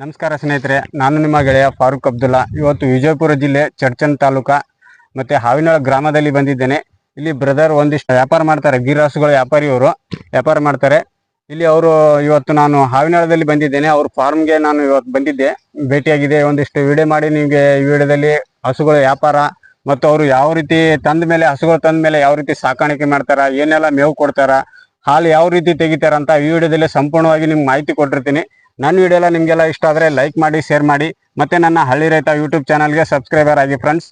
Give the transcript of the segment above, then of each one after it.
ನಮಸ್ಕಾರ ಸ್ನೇಹಿತರೆ, ನಾನು ನಿಮ್ಮ ಗೆಳೆಯ ಫಾರೂಕ್ ಅಬ್ದುಲ್ಲಾ. ಇವತ್ತು ವಿಜಯಪುರ ಜಿಲ್ಲೆ ಚರ್ಚನ್ ತಾಲೂಕಾ ಮತ್ತೆ ಹಾವಿನಾಳ ಗ್ರಾಮದಲ್ಲಿ ಬಂದಿದ್ದೇನೆ. ಇಲ್ಲಿ ಬ್ರದರ್ ಒಂದಿಷ್ಟು ವ್ಯಾಪಾರ ಮಾಡ್ತಾರೆ, ಗಿರಾಸುಗಳ ವ್ಯಾಪಾರಿ ಅವರು ವ್ಯಾಪಾರ ಮಾಡ್ತಾರೆ. ಇಲ್ಲಿ ಅವರು ಇವತ್ತು ನಾನು ಹಾವಿನಾಳದಲ್ಲಿ ಬಂದಿದ್ದೇನೆ. ಅವ್ರ ಫಾರ್ಮ್ಗೆ ನಾನು ಇವತ್ತು ಬಂದಿದ್ದೆ. ಭೇಟಿಯಾಗಿದೆ. ಒಂದಿಷ್ಟು ವಿಡಿಯೋ ಮಾಡಿ ನಿಮಗೆ ಈ ವಿಡಿಯೋದಲ್ಲಿ ಹಸುಗಳ ವ್ಯಾಪಾರ ಮತ್ತು ಅವರು ಯಾವ ರೀತಿ ತಂದ ಮೇಲೆ, ಹಸುಗಳು ತಂದ ಮೇಲೆ ಯಾವ ರೀತಿ ಸಾಕಾಣಿಕೆ ಮಾಡ್ತಾರ, ಏನೆಲ್ಲ ಮೇವು ಕೊಡ್ತಾರ, ಹಾಲು ಯಾವ ರೀತಿ ತೆಗಿತಾರ ಅಂತ ಈ ವಿಡಿಯೋದಲ್ಲಿ ಸಂಪೂರ್ಣವಾಗಿ ನಿಮ್ಗೆ ಮಾಹಿತಿ ಕೊಟ್ಟಿರ್ತೀನಿ. ನನ್ನ ವಿಡಿಯೋ ಎಲ್ಲ ನಿಮಗೆಲ್ಲ ಇಷ್ಟ ಆದರೆ ಲೈಕ್ ಮಾಡಿ ಶೇರ್ ಮಾಡಿ ಮತ್ತೆ ನನ್ನ ಹಳ್ಳಿ ರೈತ ಯೂಟ್ಯೂಬ್ ಚಾನಲ್ಗೆ ಸಬ್ಸ್ಕ್ರೈಬರ್ ಆಗಿ ಫ್ರೆಂಡ್ಸ್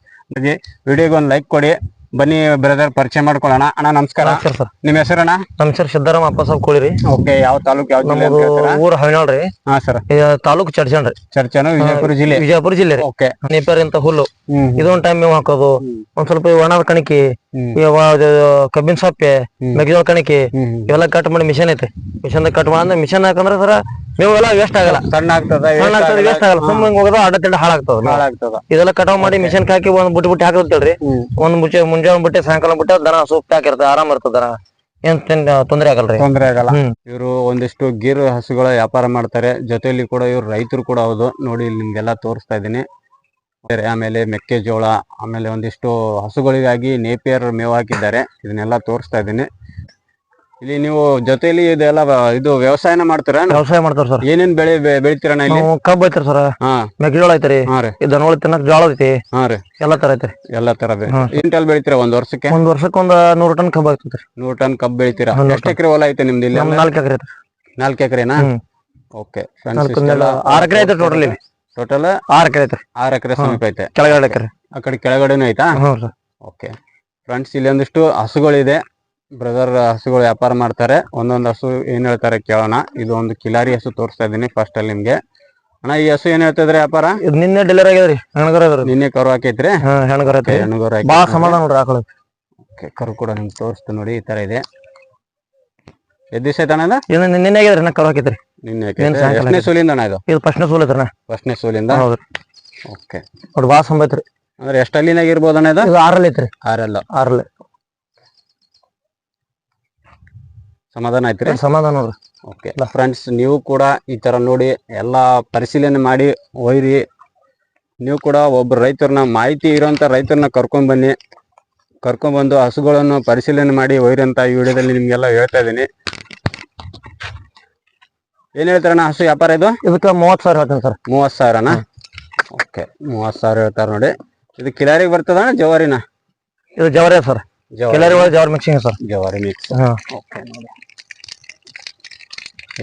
ವಿಡಿಯೋಗೆ ಒಂದು ಲೈಕ್ ಕೊಡಿ. ಬನ್ನಿ ಬ್ರದರ್ ಪರಿಚಯ ಮಾಡ್ಕೊಳ್ಳೋಣ. ಅಣ್ಣ ನಮಸ್ಕಾರ. ನಮಸ್ಕಾರ ಸರ್. ನಿಮ್ಮ ಹೆಸರಣ್ಣ ನಮ್ಮ ಹೆಸರು ಸಿದ್ದರಾಮ ಅಪ್ಪ ಸಾಬ್ ಕೋಳಿರಿ ಓಕೆ ಯಾವ ತಾಲೂಕು ಯಾವ ಜಿಲ್ಲೆ ಅಂತ ಹೇಳ್ತೀರಾ? ಊರು ಹವಿನಾಳ್ರಿ ಹಾ ಸರ್ ತಾಲೂಕು ಚಡ್ಚಣ್ರಿ ಚರ್ಚನು ವಿಜಯಪುರ ಜಿಲ್ಲೆ. ವಿಜಯಪುರ ಜಿಲ್ಲೆ ರೀ. ಓಕೆ ನೇಪಾರಿ ಅಂತ ಹುಲ್ಲು. ಹ್ಮ್ ಇದೊಂದ್ ಟೈಮ್ ಮೇವ್ ಹಾಕೋದು. ಒಂದ್ ಸ್ವಲ್ಪ ಒಣ ಕಣಕಿ ಹ್ಮ್. ಇವ ಅದು ಕಬ್ಬಿನ ಸೊಪ್ಪೆ ಮೆಗಜೋಳ ಮೆಕ್ಕೆಜೋಳ ಕಣಿಕೆ ಹ್ಮ್. ಇವೆಲ್ಲ ಕಟ್ ಮಾಡಿ ಮಿಷನ್ ಐತಿ ಮಿಷನ್ ಕಟ್ ಮಾಡಿ ಮಿಷನ್ ಹಾಕಂದ್ರೆ ಸರ ಮೇವು ಎಲ್ಲ ವೇಸ್ಟ್ ಆಗಲ್ಲ. ಸಣ್ಣ ಆಗ್ತದ ಸಣ್ಣ ಆಗ್ತದೆ ವೇಸ್ಟ್ ಆಗಲ್ಲ. ಸುಮ್ಮನೆ ಹಿಂಗ್ ಹೋಗೋದು ಅಡ್ಡ ತಿಂಡ ಹಾಳಾಗ್ತದ. ಹಾಳಾಗ್ತದ. ಇದೆಲ್ಲ ಕಟಾವ್ ಮಾಡಿ ಮಿಷನ್ ಹಾಕಿ ಒಂದ್ ಬುಟ್ಟಿ ಬುಟ್ಟಿ ಹಾಕಿರ್ತೇಳ್ರಿ ಒಂದ್ ಮುಚ್ಚೆ ಮುಂಜಾನೆ ಬಿಟ್ಟೆ ಸಾಯಂಕಾಲ ಬಿಟ್ಟೆ ದನ ಸೂಪ್ ಹಾಕಿರ್ತದೆ ಆರಾಮ್ ಇರ್ತದ ದನ. ಏನ್ ತೊಂದ್ರೆ ಆಗಲ್ರಿ? ತೊಂದ್ರೆ ಆಗಲ್ಲ. ಇವರು ಒಂದಿಷ್ಟು ಗೀರ್ ಹಸುಗಳ ವ್ಯಾಪಾರ ಮಾಡ್ತಾರೆ. ಜೊತೆಯಲ್ಲಿ ಕೂಡ ಇವ್ರು ರೈತರು ಕೂಡ ಹೌದು. ನೋಡಿ ಇಲ್ಲಿ ನಿಮ್ಗೆಲ್ಲ ತೋರಿಸ್ತಾ ಇದೀನಿ ಬೇರೆ ಆಮೇಲೆ ಮೆಕ್ಕೆಜೋಳ ಆಮೇಲೆ ಒಂದಿಷ್ಟು ಹಸುಗಳಿಗಾಗಿ ನೇಪಿಯರ್ ಮೇವು ಹಾಕಿದ್ದಾರೆ. ಇದನ್ನೆಲ್ಲ ತೋರಿಸ್ತಾ ಇದ್ದೀನಿ. ಇಲ್ಲಿ ನೀವು ಜೊತೆಯಲ್ಲಿ ಇದೆಲ್ಲ ಇದು ವ್ಯವಸಾಯನ ಮಾಡ್ತೀರಾ? ವ್ಯವಸಾಯ ಮಾಡ್ತಾರ ಸರ್. ಏನೇನ್ ಬೆಳೆ ಬೆ- ಬೆಳಿತೀರಣ್ಣ ಇಲ್ಲಿ? ನಾವು ಕಬ್ಬ್ ಐತ್ರಿ ಸರ್. ಹಾ. ಮೆಕ್ಕೆಜೋಳ ಐತ್ರಿ. ಹಾ ರೀ. ಈ ದನಗಳ ತಿನ್ನಕ್ ಜೋಳ ಐತಿ. ಹಾ ರೀ. ಎಲ್ಲಾ ತರ ಐತ್ರಿ. ಎಲ್ಲಾ ತರದ ಹಾ. ಇಂಟಲ್ ಬೆಳಿತೀರಾ ಒಂದ್ ವರ್ಷಕ್ಕೆ? ಒಂದ್ ವರ್ಷಕ್ಕೆ ಒಂದ್ ನೂರ್ ಟನ್ ಕಬ್ಬ್ ಆಗ್ತೈತ್ರಿ ನೂರ್ ಟನ್ ಕಬ್ಬು ಬೆಳಿತೀರಾ? ಹಾ, ನೂರ್ ಎಷ್ಟು ಎಕರೆ ಹೊಲ ಐತೆ ನಿಮ್ದು ಇಲ್ಲಿ? ನಮ್ ನಾಲ್ಕು ಎಕರೆ ಐತ್ರಿ. ನಾಲ್ಕು ಎಕರೆನಾ? ಹ್ಮ್. ಓಕೆ. ನಾಲ್ಕು ಆರ್ ಎಕರೆ ಐತೆ ಟೋಟಲ್ ಇಲ್ಲಿ. ಟೋಟಲ್ ಆರ್ ಎಕರೆ ಐತ್ರಿ. ಆರ್ ಎಕರೆ ಸಮೀಪ ಐತೆ. ಕೆಳಗಡೆ ಎಕರೆ. ಆ ಕಡೆ ಕೆಳಗಡೆನೂ ಐತಾ? ಹ್ಞೂ ಸರ್. ಓಕೆ. ಫ್ರೆಂಡ್ಸ್ ಇಲ್ಲಿ ಒಂದಿಷ್ಟು ಹಸುಗಳಿದೆ. ಬ್ರದರ್ ಹಸುಗಳು ವ್ಯಾಪಾರ ಮಾಡ್ತಾರೆ. ಒಂದೊಂದು ಹಸು ಏನ್ ಹೇಳ್ತಾರೆ ಕೇಳೋಣ. ಇದು ಒಂದು ಕಿಲಾರಿ ಹಸು ತೋರಿಸ್ತಾ ಇದೀನಿ ಫಸ್ಟ್ ಅಲ್ಲಿ ನಿಮ್ಗೆ. ಅಣ್ಣ ಈ ಹಸು ಏನ್ ಹೇಳ್ತಿದ್ರೆ ವ್ಯಾಪಾರ? ಇದು ನಿನ್ನೆ ಡೆಲಿವರಿ ಆಗ್ಯದ್ರಿ ಹೆಣ್ಗರ ಅದ್ರಿ ನಿನ್ನೆ ಕರು ಹಾಕೈತ್ರಿ? ಹಾ ಹೆಣ್ಗರ ಐತ್ರಿ ಹೆಣ್ಣುಗೋರು ಬಾಳ ಸಮಾಧಾನ ನೋಡ್ರಿ ಆಕಳ ಓಕೆ ಕರು ಕೂಡ ನಿಮ್ಗೆ ತೋರಿಸ್ತು ನೋಡಿ ಈ ತರ ಇದೆ. ಎದ್ ದಿವಸ ಐತಣ್ಣ ಇದು? ಇದು ನಿನ್ನೆ ಆಗ್ಯದ್ರಿ ನಾ ಕರು ಹಾಕಿತ್ರಿ ನಿನ್ನೆ ನಿನ್ನೆ ಸಾಯಂಕಾಲ ಎಷ್ಟನೇ ಸೂಲಿಂದ ಅಣ್ಣ ಇದು? ಇದು ಫಸ್ಟ್ನೇ ಸೂಲ್ ಐತ್ರಿ ನಾ ಫಸ್ಟ್ನೇ ಸೂಲಿಂದ? ಹೌದ್ರಿ ಓಕೆ. ನೋಡಿ ಬಾಳ ಸಂಬೈತ್ರಿ ಅಂದ್ರೆ ಎಷ್ಟು ಅಲ್ಲಿನಾಗ ಇರ್ಬೋದಣ್ಣ ಇದು? ಇದು ಆರಲ್ಲಿ ಐತ್ರಿ. ಆರಲ್ಲ. ಆರಲ್ಲಿ. ಸಮಾಧಾನ ಆಯ್ತ್ರಿ? ಸಮಾಧಾನ ನೋಡ್ರಿ. ಓಕೆ ಫ್ರೆಂಡ್ಸ್ ನೀವು ಕೂಡ ಈ ತರ ನೋಡಿ ಎಲ್ಲ ಪರಿಶೀಲನೆ ಮಾಡಿ ಒಯ್ರಿ. ನೀವು ಕೂಡ ಒಬ್ಬ ರೈತರನ್ನ ಮಾಹಿತಿ ಇರೋಂಥ ರೈತರನ್ನ ಕರ್ಕೊಂಡ್ ಬನ್ನಿ. ಕರ್ಕೊಂಡ್ ಬಂದು ಹಸುಗಳನ್ನು ಪರಿಶೀಲನೆ ಮಾಡಿ ಒಯ್ರಿ ಅಂತ ಈ ವಿಡಿಯೋದಲ್ಲಿ ನಿಮ್ಗೆಲ್ಲ ಹೇಳ್ತಾ ಇದ್ದೀನಿ. ಏನ್ ಹೇಳ್ತಾರಣ್ಣ ಹಸು ವ್ಯಾಪಾರ ಇದು? ಇದಕ್ಕೆ ಮೂವತ್ ಸಾವಿರ ಹೇಳ್ತೀನಿ ಸರ್. ಮೂವತ್ ಸಾವಿರನಾ? ಓಕೆ ಮೂವತ್ ಸಾವಿರ ಹೇಳ್ತಾರ ನೋಡಿ. ಇದು ಕಿಲಾರಿಗೆ ಬರ್ತದ ಜವಾರಿನ? ಇದು ಜವಾರಿ ಸರ್. ಜವಾರಿ. ಜವಾರಿ ಮಿಕ್ಸಿಂಗ್ ಸರ್. ಜವಾರಿ ಮಿಕ್ಸ್ ಹಾ. ಓಕೆ ನೋಡಿ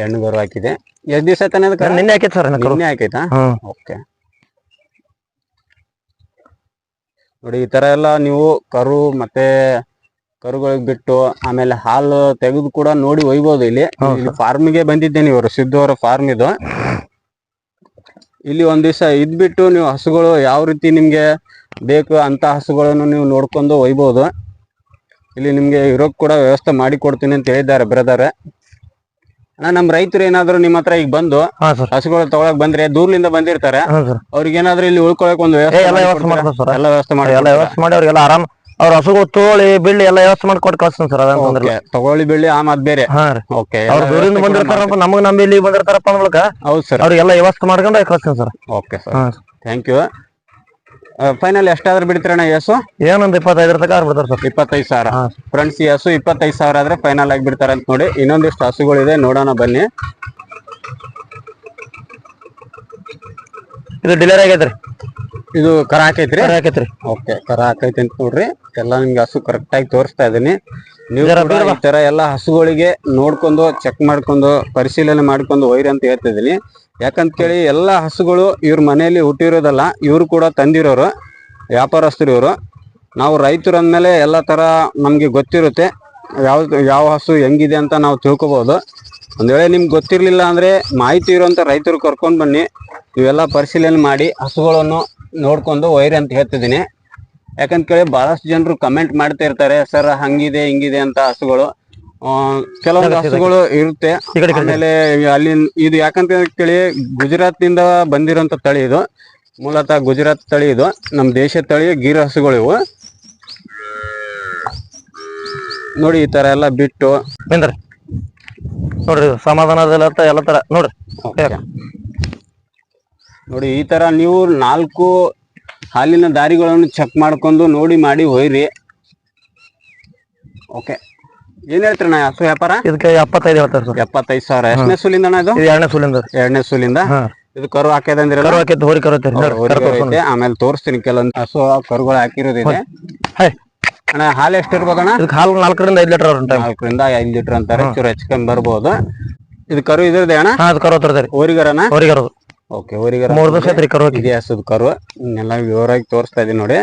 ಹೆಣ್ಣು ಗರು ಹಾಕಿದೆ. ಎಷ್ಟ್ ದಿವಸ ಆಯ್ತಾನೆ ಅದಕ್ಕೆ ನಿನ್ನೆ ಹಾಕೈತೆ ಸರ್ ಕರು. ನಿನ್ನೆ ಹಾಕೈತಾ ಹ್ಮ್ ಓಕೆ. ನೋಡಿ ಈ ತರ ಎಲ್ಲ ನೀವು ಕರು ಮತ್ತೆ ಕರುಗಳಿಗೆ ಬಿಟ್ಟು ಆಮೇಲೆ ಹಾಲು ತೆಗೆದು ಕೂಡ ನೋಡಿ ಒಯ್ಬೋದು ಇಲ್ಲಿ. ಹೌದು ಇಲ್ಲಿ ಫಾರ್ಮಿಗೆ ಬಂದಿದ್ದೇನೆ ಇವರು ಸಿದ್ದು ಫಾರ್ಮ್ ಇದು. ಇಲ್ಲಿ ಒಂದ್ ದಿವಸ ಇದ್ಬಿಟ್ಟು ನೀವು ಹಸುಗಳು ಯಾವ ರೀತಿ ನಿಮ್ಗೆ ಬೇಕು ಅಂತ ಹಸುಗಳನ್ನು ನೀವು ನೋಡ್ಕೊಂಡು ಒಯ್ಬೋದು. ಇಲ್ಲಿ ನಿಮ್ಗೆ ಇರೋಕ್ ಕೂಡ ವ್ಯವಸ್ಥೆ ಮಾಡಿ ಕೊಡ್ತೀನಿ ಅಂತ ಹೇಳಿದ್ದಾರೆ ಬ್ರದರ್ ಅಣ್ಣ ನಮ್ ರೈತರು ಏನಾದ್ರು ನಿಮ್ ಹತ್ರ ಈಗ ಬಂದು ಹಸುಗಳ ಸರ್. ಹಸುಗಳು ತಗೊಳಕ್ ಬಂದ್ರೆ ದೂರ್ಲಿಂದ ಬಂದಿರ್ತಾರೆ. ಸರ್. ಅವ್ರಿಗೆ ಏನಾದ್ರು ಇಲ್ಲಿ ಉಳ್ಕೊಳಕ್ ಒಂದು ವ್ಯವಸ್ಥೆ ಎಲ್ಲ ವ್ಯವಸ್ಥೆ ಕೊಡ್ತೀರಾ? ಮಾಡ್ತಾರೆ ಸರ್ ಎಲ್ಲ ವ್ಯವಸ್ಥೆ ಮಾಡಿ ಎಲ್ಲ ವ್ಯವಸ್ಥೆ ಮಾಡಿ ಅವ್ರಿಗೆಲ್ಲ ಆರಾಮ್. ಅವ್ರ ಹಸುಗಳು ತೋಳಿ ಬಿಳಿ ಎಲ್ಲ ವ್ಯವಸ್ಥೆ ಮಾಡಿ ಕೊಟ್ಟು ಕಳ್ಸ್ತೀನಿ ಸರ್ ಅದಂತ ತಗೊಳ್ಳಿ ಬೆಳ್ಳಿ ಆ ಮಾತ್ ಬೇರೆ. ಹಾ ರೀ. ಓಕೆ. ಅವ್ರ ದೂರಿಂದ ಬಂದಿರ್ತಾರಪ್ಪ ನಮಗ್ ನಂಬಿ ಇಲ್ಲಿ ಬಂದಿರ್ತಾರಪ್ಪ ಹೌದು ಸರ್. ಅವ್ರಿಗೆಲ್ಲ ವ್ಯವಸ್ಥೆ ಮಾಡ್ಕೊಂಡು ಕಳ್ಸ್ತೀನಿ ಸರ್. Okay sir. ಹಾ ಥ್ಯಾಂಕ್ ಯು ಫೈನಲ್ ಎಷ್ಟಾದ್ರೂ ಬಿಡ್ತೀರಣ್ಣ ಯಸು? ಏನೊಂದು ಇಪ್ಪತ್ತೈದರ ತಕ ಬಿಡ್ತಾರೆ ಸರ್. ಇಪ್ಪತ್ತೈದು ಸಾವಿರ. ಫ್ರೆಂಡ್ಸ್ ಈ ಹಸು ಇಪ್ಪತ್ತೈದು ಸಾವಿರ ಆದ್ರೆ ಫೈನಲ್ ಆಗಿ ಬಿಡ್ತಾರೆ ಅಂತ ನೋಡಿ. ಇನ್ನೊಂದಿಷ್ಟು ಹಸುಗಳಿದೆ ನೋಡೋಣ ಬನ್ನಿ. ಇದು ಡಿಲೇರ್ ಆಗೈತ್ರಿ. ಇದು ಕರ ಹಾಕೈತ್ರಿ? ಕರ ಹಾಕೈತ್ರಿ. ಓಕೆ ಕರ ಹಾಕೈತಿ ಅಂತ ನೋಡ್ರಿ. ಎಲ್ಲ ನಿಮ್ಗೆ ಹಸು ಕರೆಕ್ಟ್ ಆಗಿ ತೋರಿಸ್ತಾ ಇದೀನಿ ನೀವು ಕೂಡ ಈ ತರ ಎಲ್ಲ ಹಸುಗಳಿಗೆ ನೋಡ್ಕೊಂಡು ಚೆಕ್ ಮಾಡ್ಕೊಂಡು ಪರಿಶೀಲನೆ ಮಾಡ್ಕೊಂಡು ಒಯ್ರಿ ಅಂತ ಹೇಳ್ತಿದೀನಿ ಯಾಕಂತ ಕೇಳಿ ಎಲ್ಲ ಹಸುಗಳು ಇವ್ರ ಮನೆಯಲ್ಲಿ ಹುಟ್ಟಿರೋದಲ್ಲ ಇವ್ರು ಕೂಡ ತಂದಿರೋರು ವ್ಯಾಪಾರಸ್ಥರು ಇವರು. ನಾವು ರೈತರು ಅಂದಮೇಲೆ ಎಲ್ಲ ಥರ ನಮಗೆ ಗೊತ್ತಿರುತ್ತೆ ಯಾವ ಯಾವ ಹಸು ಹೆಂಗಿದೆ ಅಂತ ನಾವು ತಿಳ್ಕೊಬೋದು. ಒಂದು ವೇಳೆ ನಿಮ್ಗೆ ಗೊತ್ತಿರಲಿಲ್ಲ ಅಂದರೆ ಮಾಹಿತಿ ಇರುವಂಥ ರೈತರು ಕರ್ಕೊಂಡು ಬನ್ನಿ. ಇವೆಲ್ಲ ಪರಿಶೀಲನೆ ಮಾಡಿ ಹಸುಗಳನ್ನು ನೋಡಿಕೊಂಡು ಒಯ್ರಿ ಅಂತ ಹೇಳ್ತಿದ್ದೀನಿ. ಯಾಕಂತ ಕೇಳಿ ಬಹಳಷ್ಟು ಜನರು ಕಮೆಂಟ್ ಮಾಡ್ತಾ ಇರ್ತಾರೆ ಸರ್ ಹಂಗಿದೆ ಹಿಂಗಿದೆ ಅಂತ ಹಸುಗಳು. ಕೆಲವೊಂದು ಹಸುಗಳು ಇರುತ್ತೆ. ಆಮೇಲೆ ಅಲ್ಲಿ ಇದು ಯಾಕಂತ ಕೇಳಿ ಗುಜರಾತ್ನಿಂದ ಬಂದಿರೋಂತ ತಳಿ ಇದು. ಮೂಲತಃ ಗುಜರಾತ್ ತಳಿ ಇದು. ನಮ್ಮ ದೇಶ ತಳಿ ಗೀರ್ ಹಸುಗಳು ಇವು. ನೋಡಿ ಈ ತರ ಎಲ್ಲ ಬಿಟ್ಟು. ನೋಡ್ರಿ ಸಮಾಧಾನ ಸಮಾಧಾನದಲ್ಲ ಎಲ್ಲ ತರ. ನೋಡ್ರಿ. ನೋಡಿ ಈ ತರ ನೀವು ನಾಲ್ಕು ಹಾಲಿನ ದಾರಿಗಳನ್ನು ಚೆಕ್ ಮಾಡ್ಕೊಂಡು ನೋಡಿ ಮಾಡಿ ಹೋಯ್ರಿ. ಓಕೆ ಏನ್ ಹೇಳ್ತೀರಣ್ಣ ಹಸು ವ್ಯಾಪಾರ? ಇದಕ್ಕೆ ಎಪ್ಪತ್ತೈದು ಹೇಳ್ತಾರೆ ಸರ್. ಎಪ್ಪತ್ತೈದು ಸಾವಿರ. ಎಷ್ಟನೇ ಸೂಲಿಂದ ಅಣ್ಣ ಇದು? ಇದು ಎರಡನೇ ಸೂಲಿಂದ. ಎರಡನೇ ಸೂಲಿಂದ? ಇದು ಕರು ಹಾಕಿದ್ರೆ ಕರು ಹಾಕಿದ್ ಹೋರಿ ಕರು ಐತೆ ಆಮೇಲೆ ತೋರಿಸ್ತೀನಿ ಕೆಲವೊಂದು ಹಸು ಕರುಗಳು ಹಾಕಿರೋದಿದೆ ಹಾಯ್ ಅಣ್ಣ ಹಾಲು ಎಷ್ಟು ಇರ್ಬೋದಣ್ಣ ಇದಕ್ಕೆ ಹಾಲು ನಾಲ್ಕರಿಂದ ಐದು ಲೀಟರ್ ಟೈಮ್ ನಾಲ್ಕರಿಂದ ಐದು ಲೀಟರ್ ಅಂತಾರೆ. ಚೂರು ಕಮ್ಮಿ ಬರ್ಬೋದು. ಇದು ಕರು ಇದ್ರದ್ದೇ ಅಣ್ಣ? ಹಾ ಅದು ಕರು ತರ್ತಾರೆ ಓರಿಗರನ ಹೋರಿ ಕರು ಓಕೆ ಊರಿಗೆ ಮೂರ್ ದಿವಸ ಐತ್ರಿ ಕರು ಇದೆ ಹಸುದ್ ಕರು ಎಲ್ಲ ವಿವರವಾಗಿ ತೋರಿಸ್ತಾ ಇದೀನಿ ನೋಡಿ.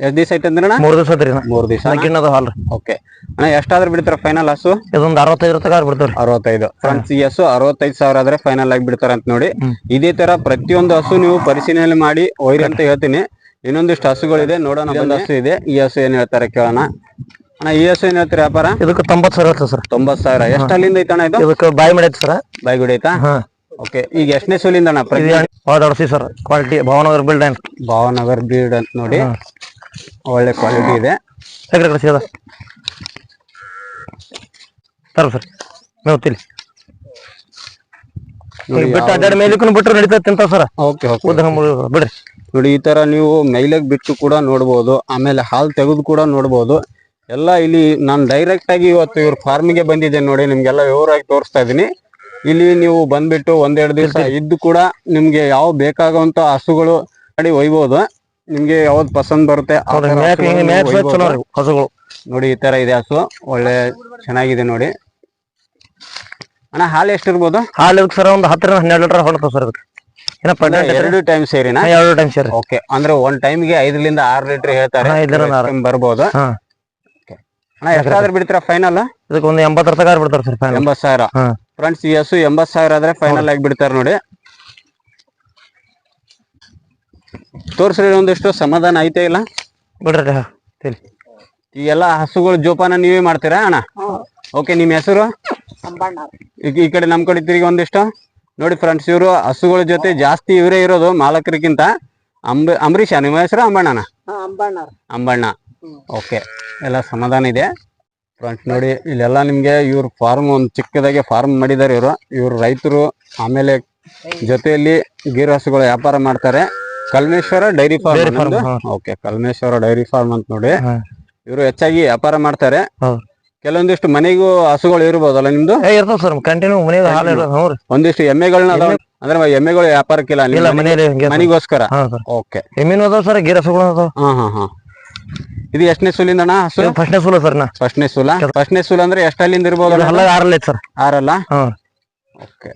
ಎಷ್ಟ್ ದಿವಸ ಐತೆ ಅಂದ್ರೆ ಮೂರ್ ದಿವಸ ಐತ್ರಿ ಇನ್ನ. ಮೂರ್ ದಿವಸ ಗಿಣ್ಣದ ಹಾಲು ಓಕೆ. ಅಣ್ಣ ಎಷ್ಟಾದ್ರೂ ಬಿಡ್ತಾರ ಫೈನಲ್ ಹಸು ಇದೊಂದು ಅರವತ್ತೈದು ತಗ ಬಿಡ್ತಾವ್ರಿ ಅರವತ್ತೈದು. ಫ್ರೆಂಡ್ಸ್ ಈ ಹಸು ಅರವತ್ತೈದು ಸಾವಿರ ಆದ್ರೆ ಫೈನಲ್ ಆಗಿ ಬಿಡ್ತಾರ ಅಂತ ನೋಡಿ. ಇದೇ ತರ ಪ್ರತಿಯೊಂದು ಹಸು ನೀವು ಪರಿಶೀಲನೆ ಮಾಡಿ ಒಯ್ರಿ ಅಂತ ಹೇಳ್ತೀನಿ. ಇನ್ನೊಂದಿಷ್ಟು ಹಸುಗಳಿದೆ ನೋಡೋಣ ಒಂದು ಹಸು ಇದೆ. ಈ ಹಸು ಏನ್ ಹೇಳ್ತಾರೆ ಕೇಳೋಣ. ಅಣ್ಣ ಈ ಹಸು ಏನ್ ಹೇಳ್ತಾರೆ ವ್ಯಾಪಾರ? ಇದಕ್ಕೆ ತೊಂಬತ್ತು ಸಾವಿರ ಸರ್. ತೊಂಬತ್ ಸಾವಿರ. ಎಷ್ಟು ಅಲ್ಲಿಂದ ಐತಣ್ಣ ಇದು? ಇದಕ್ಕೆ ಬಾಯಿ ಮಾಡೈತಿ ಸರ್. ಬಾಯ್ಗುಡಿ ಐತಾ? ಹಾ. ಓಕೆ ಈಗ ಎಷ್ಟನೇ ಸೂಲಿಂದ ಅಣ್ಣ ಸರ್ ಕ್ವಾಲಿಟಿ ಭಾವನಗರ್ ಬಿಲ್ಡ್ ಏನ್ ಭಾವನಗರ್ ಬ್ರೀಡ್ ಅಂತ. ನೋಡಿ. ಒಳ್ಳೆ ಕ್ವಾಲಿಟಿ ಇದೆ. ಸರ್ ಬಿಟ್ಟು ಅಡ್ಡಾಡಿ ಮೇಲಿಕ್ಕೂ ನಡೀತದೆ ತಿಂತಾವ ಸರ್. ಓಕೆ ಬಿಡ್ರಿ. ನೋಡಿ ಈ ತರ ನೀವು ಮೈಲಾಗ್ ಬಿಟ್ಟು ಕೂಡ ನೋಡ್ಬೋದು. ಆಮೇಲೆ ಹಾಲು ತೆಗೆದು ಕೂಡ ನೋಡ್ಬೋದು. ಎಲ್ಲ ಇಲ್ಲಿ ನಾನು ಡೈರೆಕ್ಟ್ ಆಗಿ ಇವತ್ತು ಇವ್ರ ಫಾರ್ಮಿಗೆ ಬಂದಿದ್ದೆ ನೋಡಿ. ನಿಮ್ಗೆಲ್ಲ ವಿವರವಾಗಿ ತೋರಿಸ್ತಾ ಇದೀನಿ ಇಲ್ಲಿ ನೀವು ಬಂದ್ಬಿಟ್ಟು ಒಂದೆರಡು ದಿವಸ ಇದ್ದು ಕೂಡ ನಿಮ್ಗೆ ಯಾವ ಬೇಕಾಗುವಂತ ಹಸುಗಳು ಮಾಡಿ ಒಯ್ಬೋದು. ನಿಮ್ಗೆ ಯಾವ್ದು ಪಸಂದ್ ಬರುತ್ತೆ ಆ ಥರ ಹಸುಗಳನ್ನ ಒಯ್ಬೋದು. ಹಸುಗಳು. ನೋಡಿ ಈ ತರ ಇದೆ ಹಸು. ಒಳ್ಳೆ ಚೆನ್ನಾಗಿದೆ ನೋಡಿ. ಅಣ್ಣ ಹಾಲು ಎಷ್ಟಿರ್ಬೋದು? ಹಾಲು ಇದಕ್ಕೆ ಸರ್ ಒಂದು ಹತ್ತರಿಂದ ಹನ್ನೆರಡು ಲೀಟರ್ ಹೊಡ್ತಾವ ಸರ್ ಇದಕ್ಕೆ. ಏನ ಎರಡು ಟೈಮ್ ಸೇರಿನಾ? ಎರಡು ಟೈಮ್ ಸರ್. ಓಕೆ ಅಂದ್ರೆ ಒಂದ್ ಟೈಮ್ಗೆ ಐದರಿಂದ ಆರು ಲೀಟರ್ ಹೇಳ್ತಾರೆ. ಹಾ, ಐದರಿಂದ ಆರು. time ಬರ್ಬೋದು? ಹಾ. ಅಣ್ಣ ಎಷ್ಟಾದ್ರೂ ಬಿಡ್ತೀರಾ ಫೈನಲ್ ಇದಕ್ಕೆ ಒಂದು ಎಂಬತ್ತರ ತಗಾರ್ ಬಿಡ್ತಾರೆ ಸರ್ ಫೈನಲ್ ಎಂಬತ್ ಸಾವಿರ. ಹಾ. ಫ್ರೆಂಡ್ಸ್ ಈ ಹಸು ಎಂಬತ್ ಸಾವಿರ ಆದ್ರೆ ಫೈನಲ್ ಆಗಿ ಬಿಡ್ತಾರೆ ನೋಡಿ. ತೋರ್ಸ್ರಿ ಒಂದಿಷ್ಟು ಸಮಾಧಾನ ಐತೆ ಇಲ್ಲ? ಬಿಡ್ರಿ ತಿಳಿ ಈ ಎಲ್ಲ ಹಸುಗಳು ಜೋಪಾನ ನೀವೇ ಮಾಡ್ತೀರಾ ಅಣ್ಣ? ಓಕೆ ನಿಮ್ ಹೆಸರು? ಈ ಕಡೆ ನಮ್ ಕಡೆ ತಿರುಗಿ ಒಂದಿಷ್ಟು. ನೋಡಿ ಫ್ರೆಂಡ್ಸ್ ಇವರು ಹಸುಗಳ ಜೊತೆ ಜಾಸ್ತಿ ಇವರೇ ಇರೋದು ಮಾಲಕರಿಗಿಂತ. ಅಂಬ ಅಂಬರೀಷ ನಿಮ್ಮ ಹೆಸರು ಅಂಬಣ್ಣನ? ಅಂಬಣ್ಣ ಓಕೆ ಎಲ್ಲ ಸಮಾಧಾನ ಇದೆ. ಫ್ರೆಂಡ್ಸ್ ನೋಡಿ ಇಲ್ಲೆಲ್ಲ ನಿಮ್ಗೆ ಇವ್ರ ಫಾರ್ಮ್ ಒಂದು ಚಿಕ್ಕದಾಗಿ ಫಾರ್ಮ್ ಮಾಡಿದ್ದಾರೆ ಇವರು. ಇವ್ರು ರೈತರು ಆಮೇಲೆ ಜೊತೆಯಲ್ಲಿ ಗೀರ್ ಹಸುಗಳು ವ್ಯಾಪಾರ ಮಾಡ್ತಾರೆ. Kalmeshwara dairy farm. Okay Kalmeshwara dairy farm ಅಂತ ನೋಡಿ. ಇವರು ಹೆಚ್ಚಾಗಿ ವ್ಯಾಪಾರ ಮಾಡ್ತಾರೆ. ಕೆಲವೊಂದಿಷ್ಟು ಮನೆಗೂ ಹಸುಗಳು ಇರ್ಬೋದಲ್ಲ ನಿಮ್ದು? ಏ ಇರ್ತಾವ ಸರ್ ಕಂಟಿನ್ಯೂ ಮನೆಗೆ ಹಾಲು ಇರೋದು ಒಂದಿಷ್ಟು ಎಮ್ಮೆಗಳನ್ನ ಅಂದ್ರೆ ಎಮ್ಮೆಗಳು ವ್ಯಾಪಾರಕ್ಕಿಲ್ಲ ಮನೆಗೋಸ್ಕರ? ಓಕೆ ಎಮ್ಮೆನೂ ಅದಾವ ಸರ್ ಗೀರ್ ಹಸುಗಳು ಅದಾವ. ಹಾ ಹಾ ಹಾ. ಇದು ಎಷ್ಟನೇ ಸೂಲಿಂದ ಹಸು? ಇದು ಫಸ್ಟ್ನೇ ಸೂಲ ಸರ್ ನಾ. ಫಸ್ಟ್ನೇ ಸೂಲ? ಫಸ್ಟ್ನೇ ಸೂಲ ಅಂದ್ರೆ ಎಷ್ಟಲ್ಲಿಂದ ಇರ್ಬೋದು ಹಲ್ಲ ಆರಲ್ಲ ಐತೆ ಸರ್. ಆರಲ್ಲ? ಹಾ. ಓಕೆ.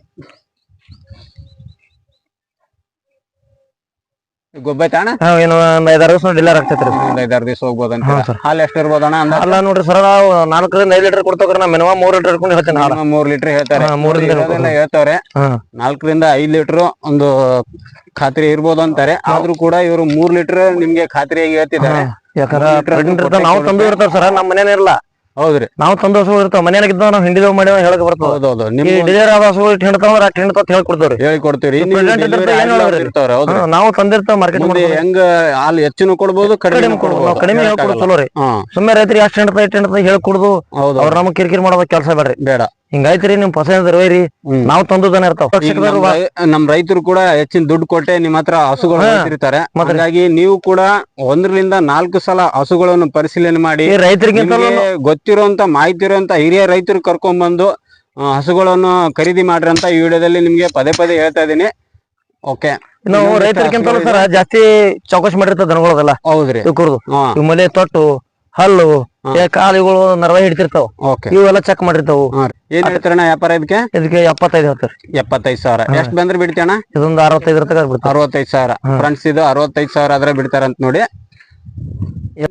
ಗೊಬ್ಬೈತಾ ಅಣ್ಣ? ಹಾ ಏನು ಒಂದ್ ಐದಾರು ದಿವಸ ಡಿಲ್ಲರ್ ಆಗ್ತೈತ್ರಿ ಒಂದ್ ಐದಾರು ದಿವಸ ಹೋಗ್ಬೋದಂತ ಹಾ, sir. ಹಾಲು ಎಷ್ಟು ಇರ್ಬೋದಣ್ಣ ಅಂದ ಅಲ್ಲ ನೋಡ್ರಿ ಸರ್ ನಾವು ನಾಲ್ಕರಿಂದ ಐದು ಲೀಟರ್ ಕೊಡ್ತೇವ್ರಿ ನಾ ಮಿನಿಮಮ್ ಮೂರ್ ಲೀಟರ್ ಇಟ್ಕೊಂಡು ಹೇಳ್ತೇನೆ ಹಾಲು. ಮೂರ್ ಲೀಟರ್ ಹೇಳ್ತಾರೆ. ಹಾ, ಮೂರರಿಂದ ನೋಡಿ, ಇರೋದೆಲ್ಲ ಹೇಳ್ತಾರೆ ಹಾ. ನಾಲ್ಕರಿಂದ ಐದ್ ಲೀಟರ್ ಒಂದು ಖಾತ್ರಿ ಇರ್ಬೋದು ಅಂತಾರೆ. ಆದ್ರೂ ಕೂಡ ಇವರು ಮೂರ್ ಲೀಟರ್ ನಿಮ್ಗೆ ಖಾತ್ರಿಯಾಗಿ ಹೇಳ್ತಿದ್ದಾರೆ. ಯಾಕಂದ್ರ ಇರ್ತಾವ ನಾವು ತಂದು ಇರ್ತಾವ ಸರ್ ನಮ್ಮ ಮನೇನ ಇರಲ್ಲ ಹೌದ್ರಿ ನಾವು ತಂದು ಹಸು ಇರ್ತಾವ ಮನ್ಯಾಗ ಇದ್ದಾವ ನಾವು ಹಿಂಡಿದವ್ ಮಾಡಿ ಹೇಳಕ್ ಬರ್ತದ. ಹೌದೌದು ನಿಮ್ ಡಿಲಿವರಿ ಆದ ಹಸುಗಳು ಇಟ್ಟು ಹಿಂಡ್ತಾವ ಅಟ್ ಹಿಂಡ್ತಾವ ಹೇಳಿ ಕೊಡ್ತೇವ್ರಿ. ಹೇಳಿ ಕೊಡ್ತೀರಿ ನಾವು ತಂದಿರ್ತಾವ ಮಾರ್ಕೆಟ್ ಮಾಡಿ ಹೆಂಗ ಹಾಲು ಹೆಚ್ಚಿನ ಕೊಡ್ಬೋದು ಕಡಿಮೆ ಕೊಡಬಹುದು ಕೊಡ್ಬೋದು. ನಾವು ಕಡಿಮೆ ಹೇಳ್ಕೊಡು ಚಲೋ ರೀ ಸುಮ್ಮನೆ ರೈತರಿಗೆ ಅಷ್ಟು ಹಿಂಡ್ತಾ ಇಟ್ಟು ಹಿಂಡ್ತಾ ಹೇಳಿ ಕುಡ್ದು. ಹೌದು ಅವ್ರ ನಮಗ್ ಕಿರಿಕಿರಿ ಮಾಡೋದ ಕೆಲಸ ಬೇಡ್ರಿ. ಬೇಡ. ಹಿಂಗಾಯ್ತ್ರಿ ನಿಮ್ ಪಸಂದ್ ಇರ್ವೈರಿ ನಾವ್ ತಂದುದನ ಇರ್ತಾವ. ನಮ್ ರೈತರು ಕೂಡ ಹೆಚ್ಚಿನ ದುಡ್ಡು ಕೊಟ್ಟೆ ನಿಮ್ ಹತ್ರ ಹಸುಗಳು. ಇರ್ತಾರೆ ಹಾಗಾಗಿ ನೀವು ಕೂಡ ಒಂದರಿಂದ ನಾಲ್ಕು ಸಲ ಹಸುಗಳನ್ನು ಪರಿಶೀಲನೆ ಮಾಡಿ. ರೈತರಿಗೆ ರೈತರಿಗಿಂತ ಗೊತ್ತಿರುವಂತ ಮಾಹಿತಿ ಇರುವಂತ ಹಿರಿಯ ರೈತರು ಕರ್ಕೊಂಡ್ ಬಂದು ಹಸುಗಳನ್ನು ಖರೀದಿ ಮಾಡ್ರಿ ಅಂತ ಈ ವಿಡಿಯೋದಲ್ಲಿ ನಿಮ್ಗೆ ಪದೇ ಪದೇ ಹೇಳ್ತಾ ಇದೀನಿ ಓಕೆ. ನಾವು ರೈತರಿಗಿಂತ ಸರ್ ಜಾಸ್ತಿ ಚೌಕಶ್ ಮಾಡಿರ್ತದ ದನಗಳದಲ್ಲ. ಹೌದ್ರಿ. ಕುರ್ದು ಮಲೆ ತೊಟ್ಟು ಹಲ್ಲು ಕಾಲುಗಳು ನರ್ವ ಹಿಡ್ತಿರ್ತಾವ. ಓಕೆ. ಇವೆಲ್ಲ ಚೆಕ್ ಮಾಡಿರ್ತಾವು. ಏನ್ ಹೇಳ್ತಾರಣ್ಣ ವ್ಯಾಪಾರ ಇದಕ್ಕೆ? ಇದಕ್ಕೆ ಎಪ್ಪತ್ತೈದು ಹೇಳ್ತಾರೆ. ಎಪ್ಪತ್ತೈದು ಸಾವಿರ. ಎಷ್ಟ್ ಬಂದ್ರೆ ಬಿಡ್ತೀಯಣ್ಣ? ಇದೊಂದು ಅರವತ್ತೈದರ ತಗ ಬಿಡ್ತಾರೆ ಅರವತ್ತೈದು ಸಾವಿರ. ಫ್ರೆಂಡ್ಸ್ ಇದು ಅರವತ್ತೈದು ಸಾವಿರ ಆದ್ರೆ ಬಿಡ್ತಾರಂತ ನೋಡಿ.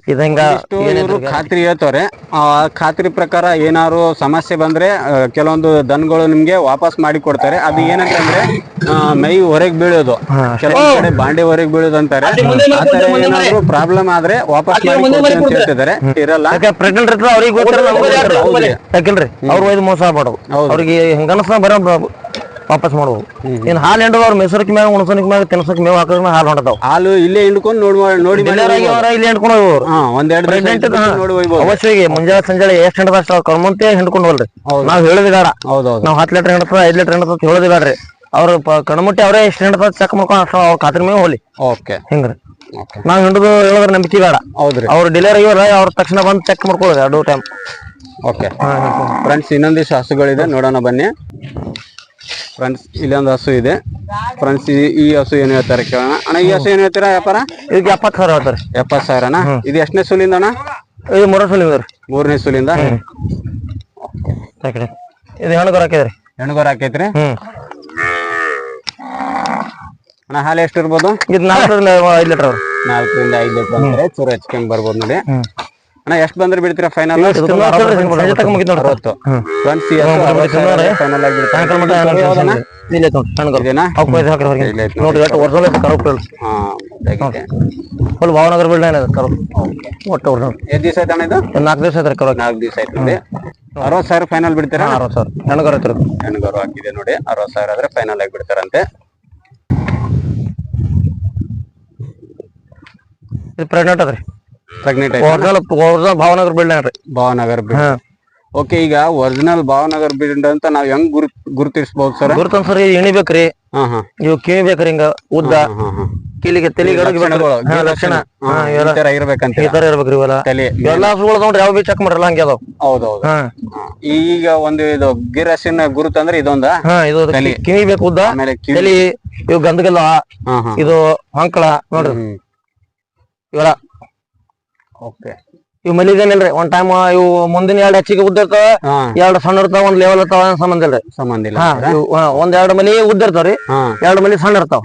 ಇದ ಹಿಂಗ ಇಷ್ಟು ಇವರು ಖಾತ್ರಿ ಹೇಳ್ತವ್ರೆ. ಆ ಖಾತ್ರಿ ಪ್ರಕಾರ ಏನಾದ್ರು ಸಮಸ್ಯೆ ಬಂದ್ರೆ ಆ, ಕೆಲವೊಂದು ದನಗಳು ನಿಮ್ಗೆ ವಾಪಸ್ ಮಾಡಿ ಕೊಡ್ತಾರೆ. ಅದು ಏನಂತಂದ್ರೆ ಆ, ಮೈ ಹೊರಗೆ ಬೀಳೋದು. ಕೆಲವೊಂದ್ ಕಡೆ ಬಾಂಡೆ ಹೊರಗೆ ಬೀಳೋದು ಅಂತಾರೆ. ಆ ತರ ಏನಾದ್ರು ಪ್ರಾಬ್ಲಮ್ ಆದ್ರೆ ವಾಪಸ್ ಮಾಡಿ ಕೊಡ್ತೀವಿ ಅಂತ ಹೇಳ್ತಿದ್ದಾರೆ. ಇರಲ್ಲ. ಯಾಕೆ ಪ್ರೆಗ್ನೆಂಟ್ ಇರ್ತಾರ ಅವ್ರಿಗೆ ಗೊತ್ತಿರಲ್ಲ ನಮ್ಗೆ ಗೊತ್ತಿರಲ್ಲ. ಹೌದ್ರಿ. ಯಾಕಿಲ್ರಿ ಅವ್ರ ಒಯ್ದು ಮೋಸ ಮಾಡೋದು. ಅವ್ರಿಗೆ ಹೆಂಗನಸ ಬರೋ ವಾಪಸ್ ಮಾಡ್ಬೋದು ಇನ್ ಹಾಲು ಹಿಂಡೋದು ಅವ್ರ ಮೆಸರಕ್ ಮ್ಯಾಗ ಉಣಸನಿಕ್ ಮ್ಯಾಗ ತಿನ್ಸಕ್ ಮೇವ್ ಹಾಕೋದ್ ಹಾಲು ಹೊಂಡತಾವ ಹಾಲು ಇಲ್ಲೇ ಹಿಂಡ್ಕೊಂಡು ನೋಡಿ ನೋಡಿ. ಇಲ್ಲಿ ಹಿಂಡ್ಕೊಂಡು ಹೋಗ್ಬೋದು. ಅವಶ್ಯ ಮುಂಜಾನೆ ಸಂಜೆ ಎಷ್ಟ್ ಹಿಂಡದಷ್ಟು ಕರ್ಮಂತೆ ಹಿಂಡ್ಕೊಂಡು ಹೋಲ್ರಿ ನಾವು ನಾವ್ ಹೇಳೋದು ಬೇಡ. ನಾವು ನಾವ್ ಹತ್ತು ಲೀಟರ್ ಹಿಂಡ್ತದ ಐದ್ ಲೀಟರ್ ಹಿಂಡ್ತದ ಹೇಳೋದು ಬೇಡ್ರಿ. ಅವ್ರ ಕಣ್ಮುಟ್ಟಿ ಅವರೇ ಎಷ್ಟು ಹಿಂಡ್ತ ಚೆಕ್ ಮಾಡ್ಕೊಂಡು ಅಷ್ಟು ಅವ್ರ ಖಾತ್ರಿ ಮೇಲೆ ಹೋಗ್ಲಿ. ಓಕೆ. ಹಿಂಗ್ರಿ. ನಾವು ಹೇಳೋದ್ರ ಹೇಳಿದ್ರೆ ನಂಬಿಕೆ ಬೇಡ. ಹೌದ್ರಿ. ಅವ್ರು ಡಿಲೇವರಿ ಆಗಿವ್ರ ಅವ್ರ ತಕ್ಷಣ ಬಂದು ಚೆಕ್ ಮಾಡ್ಕೊಳ್ಳೋದು ಎರಡು ಟೈಮ್ ಓಕೆ. ಫ್ರೆಂಡ್ಸ್ ಇನ್ನೊಂದಿಷ್ಟು ಹಸುಗಳಿದೆ ನೋಡೋಣ ಬನ್ನಿ. ಫ್ರೆಂಡ್ಸ್ ಇಲ್ಲೊಂದು ಹಸು ಇದೆ. ಫ್ರೆಂಡ್ಸ್ ಈ ಹಸು ಏನ್ ಹೇಳ್ತಾರೆ ಕೇಳೋಣ. ಅಣ್ಣ ಈ ಹಸು ಏನ್ ಹೇಳ್ತೀರಾ ವ್ಯಾಪಾರ ಇದಕ್ಕೆ ಎಪ್ಪತ್ತು ಸಾವಿರ ಹೇಳ್ತಾರೆ. ಎಪ್ಪತ್ತು ಸಾವಿರನ? ಇದು ಎಷ್ಟನೇ ಸುಲಿಂದ ಅಣ್ಣ? ಇದು ಮೂರನೇ ಸುಲಿಂದ ಮೂರನೇ ಸುಲಿಂದ? ಇದು ಹೆಣ್ಣು ಹಾಕಿದ್ರಿ. ಹೆಣ್ಗೊರ ಹಾಕೈತ್ರಿ? ಅಣ್ಣ ಹಾಲು ಎಷ್ಟು ಇರ್ಬೋದು ಇದು ನಾಲ್ಕರಿಂದ ಐದು ಲೀಟರ್ ನಾಲ್ಕರಿಂದ ಐದು ಲೀಟರ್ ಅಂದ್ರೆ ಚೂರು ಹೆಚ್ಚಿಗೆ ಬರ್ಬೋದು ನೋಡಿ. ಅಣ್ಣ ಎಷ್ಟು ಬಂದ್ರೆ ಬಿಡ್ತೀರಾ? ಫೈನಲ್ ಫೈನಲ್ ಆಗಿ ಎಷ್ಟು ಫುಲ್ ಭಾವನಗರ ಬಿಲ್ಡ್ ಏನಿದೆ? ಕರು ಒಟ್ಟು ಒರಿಜಿನಲ್ ದಿವಸ ಆಯ್ತು ಅಣ್ಣ ಇದು ನಾಲ್ಕು ದಿವಸ ಐತ್ರಿ ಕರು ನಾಲ್ಕು ದಿವಸ ಆಯ್ತು ನೋಡಿ ಅರವತ್ತು ಸಾವಿರ ಫೈನಲ್ ಬಿಡ್ತೀರಾ? ಅರವತ್ತು ಸಾವಿರ. ಹೆಣ್ಗರು ಇದು. ಹೆಣ್ಗಾರು ಹಾಕಿದೆ ನೋಡಿ. ಅರವತ್ತು ಸಾವಿರ ಆದ್ರೆ ಫೈನಲ್ ಆಗಿ ಬಿಡ್ತಾರಂತೆ. ಇದು ಪ್ರೆಗ್ನೆಂಟ್ ಅದ್ರಿ pregnant original original Bhavnagar breed ಏನ್ರಿ ಭಾವನಗರ್ ಬಿಲ್ಡ್ ಓಕೆ ಈಗ ಒರಿಜಿನಲ್ ಭಾವನಗರ್ ಬಿಲ್ಡ್ ಅಂತ ನಾವ್ ಹೆಂಗ್ ಗುರು ಗುರುತಿಸ್ಬೋದು ಸರ್ ಗುರುತನ್ ಸರ್ ಎಣಿ ಬೇಕ್ರಿ ಹಾ ಹಾ. ಇವ್ ಕಿವಿ ಬೇಕ್ರಿ ಹಿಂಗ ಉದ್ದ. ಕಿಲಿಗೆ ಗಿಡ ಲಕ್ಷಣ. ಇರ್ಬೇಕಂತ. ಈ ತರ ಇರ್ಬೇಕ್ರಿ ಇವೆಲ್ಲ. ತಲೆ ಎಲ್ಲ ಹಸುಗಳು ನೋಡ್ರಿ ಯಾವ ಬಿ ಚೆಕ್ ಮಾಡ್ರಲ್ಲ ಹಂಗೆ ಅದಾವ ಹೌದೌದು. ಈಗ ಒಂದು ಇದು ಗಿರಸಿನ ಗುರುತ ಅಂದ್ರೆ ಇದೊಂದ? ಇದು ತಲೆ. ಕಿವಿ ಬೇಕು ಉದ್ದ ತಲಿ ಇವು ಗಂಧಗಲ್ಲ ಇದು ಹಂಕಳ ನೋಡ್ರಿ. ಇವೆಲ್ಲ. ಓಕೆ ಇವು ಮಲಿದೇನಿಲ್ರಿ ಒಂದ್ ಟೈಮ್ ಇವು ಮುಂದಿನ ಎರಡು ಹೆಚ್ಚಿಗೆ ಉದ್ದ ಇರ್ತಾವ ಎರಡು ಸಣ್ಣ ಇರ್ತಾವ ಒಂದ್ ಲೆವೆಲ್ ಇರ್ತಾವ ಸಂಬಂಧ ಇಲ್ರಿ? ಸಂಬಂಧ ಇಲ್ಲ ಒಂದ್ ಎರಡು ಮನಿ ಉದ್ದ ಇರ್ತಾವ್ರಿ ಎರಡು ಮನಿ ಸಣ್ಣ ಇರ್ತಾವ?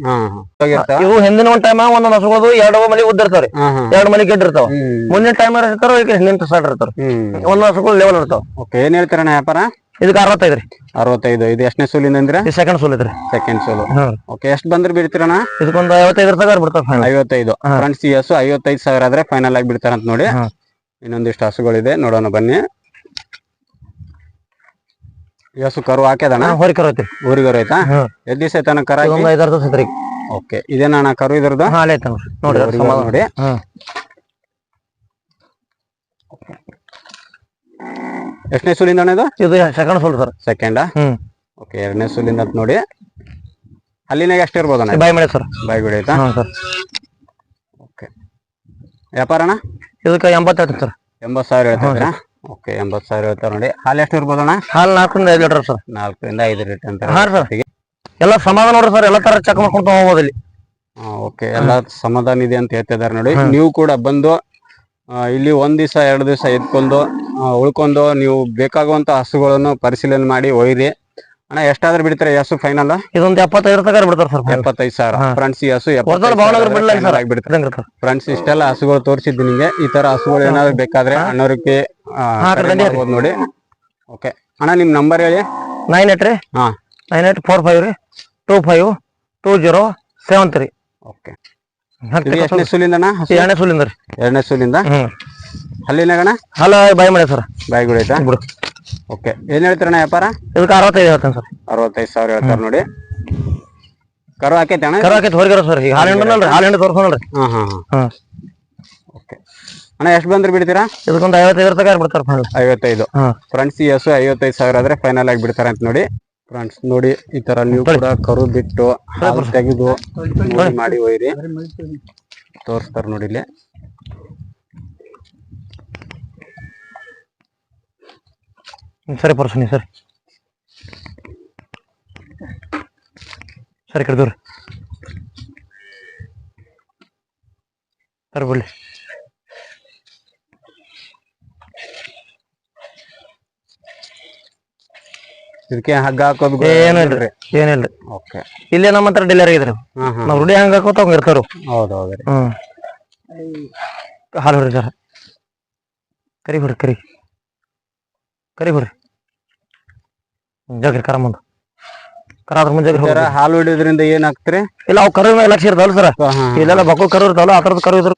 ಇವು ಹಿಂದಿನ ಒಂದ್ ಟೈಮ್ ಒಂದೊಂದ್ ಹಸುಗಳು ಎರಡು ಮನಿ ಉದ್ದ ಇರ್ತಾವ್ರಿ ಎರಡು ಮನಿ ಗೆಡ್ ಇರ್ತಾವ ಮುಂದಿನ ಟೈಮ್ ಇರ್ತಾರ ಈಗ ಹಿಂದಿನ ಸಣ್ಣ ಇರ್ತಾರ. ಒಂದೊಂದ್ ಹಸುಗಳು ಲೆವೆಲ್ ಇರ್ತಾವ. ಏನ್ ಹೇಳ್ತಾರ ವ್ಯಾಪಾರ? ಇದಕ್ಕೆ ಅರವತ್ತೈದ್ರಿ ಅರವತ್ತೈದು. ಇದು ಎಷ್ಟನೇ ಸೂಲಿಂದ ಅಂದ್ರೆ? ಇದು ಸೆಕೆಂಡ್ ಸೋಲ್ ಐತ್ರಿ. ಸೆಕೆಂಡ್ ಸೋಲು. ಹ್ಮ್ ಓಕೆ ಎಷ್ಟು ಬಂದ್ರೆ ಬಿಡ್ತೀರಣ್ಣ? ಇದಕ್ಕೊಂದು ಐವತ್ತೈದರ ತಗ ಬಿಡ್ತಾರ ಫೈನಲ್ ಐವತ್ತೈದು. ಫ್ರೆಂಡ್ಸ್ ಈ ಹಸು ಐವತ್ತೈದು ಸಾವಿರ ಆದ್ರೆ ಫೈನಲ್ ಆಗಿ ಬಿಡ್ತಾರಂತ ನೋಡಿ. ಹಾ. ಇನ್ನೊಂದಿಷ್ಟು ಹಸುಗಳಿದೆ. ನೋಡೋಣ ಬನ್ನಿ. ಈ ಹಸು ಕರು ಹಾಕ್ಯದಣ್ಣ? ಹೊರಿಕರ್ ಐತಿ ಊರಿಗರು ಆಯ್ತಾ? ಹ್ಮ್ ಎಷ್ಟ್ ದಿವಸ ಆಯ್ತಾನ ಕರ? ಇದೊಂದು ಐದಾರು ದಿವಸ ಐತ್ರಿ. ಓಕೆ ಇದೇನಣ್ಣ ಕರು ಇದ್ರದ್ದು? ಹಾ ಅಲ್ಲೇ ಐತೆ ನೋಡ್ರಿ ನೋಡ್ರಿ ಅದ್ರ ಊರಿಗರು ಸಮಾಧಾನ. ನೋಡಿ. ಹ್ಮ್ ಎಷ್ಟನೇ ಸೂಲಿಂದ ಅಣ್ಣ ಇದು ಇದು ಸೆಕೆಂಡ್ ಸೋಲ್ ಸರ್. ಸೆಕೆಂಡಾ ಹ್ಮ್. ಓಕೆ ಎರಡನೇ ಸೂಲಿಂದ ಅಂತ ನೋಡಿ. ಅಲ್ಲಿನಾಗ ಎಷ್ಟು ಇರ್ಬೋದಣ್ಣ ಬಾಯ್ ಮಾಡಿ ಸರ್. ಬಾಯ್ ಬಿಡಿ ಆಯ್ತಾ? ಹಾ ಸರ್. ಓಕೆ ವ್ಯಾಪಾರ ಅಣ್ಣ? ಇದಕ್ಕೆ ಎಂಬತ್ತೈದು ಸರ್. ಎಂಬತ್ತು ಸಾವಿರ ಓಕೆ ಎಂಬತ್ತು ಸಾವಿರ ಹೇಳ್ತಾರೆ ನೋಡಿ. ಹಾಲು ಎಷ್ಟು ಇರ್ಬೋದಣ್ಣ ಹಾಲು ನಾಲ್ಕರಿಂದ ಐದು ಲೀಟರ್ ಸರ್. ನಾಲ್ಕರಿಂದ ಐದು ಲೀಟರ್ ಅಂತ ಹಾಂ ಸರ್. ಎಲ್ಲ ಸಮಾಧಾನ ನೋಡ್ರಿ ಸರ್. ಎಲ್ಲ ತರ ಚೆಕ್ ಮಾಡ್ಕೊಂಡು ಹೋಗ್ಬೋದು ಇಲ್ಲಿ. ಓಕೆ ಎಲ್ಲ ಸಮಾಧಾನ ಇದೆ ಅಂತ ಹೇಳ್ತಿದ್ದಾರೆ ನೋಡಿ. ನೀವು ಕೂಡ ಬಂದು ಇಲ್ಲಿ ಒಂದ್ ದಿವಸ ಎರಡು ದಿವಸ ಎತ್ಕೊಂಡು ಉಳ್ಕೊಂಡು ನೀವು ಬೇಕಾಗುವಂತ ಹಸುಗಳನ್ನು ಪರಿಶೀಲನೆ ಮಾಡಿ ಒಯ್ರಿ. ಅಣ್ಣ ಎಷ್ಟಾದ್ರೂ ಬಿಡ್ತಾರೆ ಹಸು ಫೈನಲ್ ಇದೊಂದು ಎಪ್ಪತ್ತೈದು ತಗ ಬಿಡ್ತಾರ ಸರ್ ಎಪ್ಪತ್ತೈದು ಸಾವಿರ. ಫ್ರೆಂಡ್ಸ್ ಈ ಹಸು ಫ್ರೆಂಡ್ಸ್ ಇಷ್ಟೆಲ್ಲ ಹಸುಗಳು ತೋರಿಸಿದ್ದು ನಿಮಗೆ. ಈ ತರ ಹಸುಗಳು ಏನಾದ್ರು ಬೇಕಾದ್ರೆ ಅಣ್ಣವ್ರಿಗೆ ನೋಡಿ. ಓಕೆ ಅಣ್ಣ ನಿಮ್ ನಂಬರ್ ಹೇಳಿ. ನೈನ್ ಏಟ್ ರೀ? ಹಾ. ನೈನ್ ಏಟ್ ಫೋರ್ ಫೈವ್ ರೀ? Two five two zero seven three okay ಇದು ಎಷ್ಟನೇ ಸುಲಿಂದ ಅಣ್ಣ ಎರಡನೇ ಸೂಲಿಂದ ರೀ ಎರಡನೇ ಸುಲಿಂದ? ಹ್ಮ್. ಅಲ್ಲಿನಾಗಣ ಹಾಲ ಬಾಯ್ ಮಾಡಿ ಸರ್. ಬಾಯಿಗಳು ಆಯ್ತಾ? ಬಿಡು. ಓಕೆ. ಏನ್ ಹೇಳ್ತೀರಣ್ಣ ವ್ಯಾಪಾರ? ಇದಕ್ಕೆ ಅರವತ್ತೈದು ಹೇಳ್ತೇನೆ ಸರ್. ಅರವತ್ತೈದು ಸಾವಿರ ಹೇಳ್ತಾರೆ ನೋಡಿ. ಕರು ಹಾಕೈತೆ ಅಣ್ಣ? ಕರ ಹಾಕೈತೆ ಹೊರಗಿರೋ ಸರ್. ಈಗ ಹಾಲು ನೋಡ್ರಿ ಹಾಲು ಹಿಂಡಿ ತೋರ್ಸೋನಲ್ರಿ ಹಾ ಹಾ ಹಾ. ಓಕೆ. ಅಣ್ಣ ಎಷ್ಟು ಬಂದ್ರೆ ಬಿಡ್ತೀರಾ? ಇದಕ್ಕೊಂದು ಐವತ್ತೈದು ತಗ ಬಿಡ್ತಾರ ಐವತ್ತೈದು. ಹ್ಮ್. ಫ್ರೆಂಡ್ಸ್ ಎಸ್ ಐವತ್ತೈದು ಸಾವಿರ ಆದ್ರೆ ಫೈನಲ್ ಆಗಿ ಬಿಡ್ತಾರೆ ಅಂತ ನೋಡಿ. ಫ್ರೆಂಡ್ಸ್ ನೋಡಿ ಈ ತರ ನೀವು ಕೂಡ ಕರು ಬಿಟ್ಟು ಹಾಲು ತೆಗೆದು ಮಾಡಿ ಒಯ್ರಿ ತೋರಿಸ್ತಾರ ನೋಡಿ ಇಲ್ಲಿ. ಸರಿ ಪರ್ಸನಿ ಸರ್. ಸರಿ ಕಡ್ದವ್ರಿ ಸರಿ ಬಿಡ್ಲಿ ಇದಕ್ಕೆ ಹಗ್ಗ ಹಾಕೋದು ಏನು ಇಲ್ರಿ? ಏನಿಲ್ರಿ ಓಕೆ ಇಲ್ಲೇ ನಮ್ಮ ಹತ್ರ ಡೆಲಿವರಿ ಆಗಿದ್ರಿ ಹಾ ಹಾ ನಾವ್ ರೂಢಿ ಹಂಗ ಹಾಕೋತ ಹಂಗ ಇರ್ತಾರ. ಹೌದು ಹೌದ್ರಿ ಹ್ಮ್. ಹಾಲು ಹೊಡ್ರಿ ಸರ್ ಕರಿ ಬಿಡ್ರಿ ಕರಿ. ಕರಿ ಬಿಡ್ರಿ ಜಗ್ರಿ ಕರ ಮುಂದ. ಕರ ಅದ್ರ ಮುಂದೆ ಜಗ್ರಿ ಹೋಗ್ರಿ. ಹಾಲು ಹಿಡಿಯೋದ್ರಿಂದ ಏನ್ ಹಾಕ್ತಿರಿ ಇಲ್ಲ ಅವು ಕರು ಲಕ್ಷ ಇರ್ತಾವಲ್ಲ ಸರ್. ಹಾ, ಹಾ, ಇಲ್ಲೆಲ್ಲ ಬಕ್ಕಳು ಕರು ಇರ್ತಾವಲ್ಲ ಆ ಥರದ ಕರು ಇದ್ರ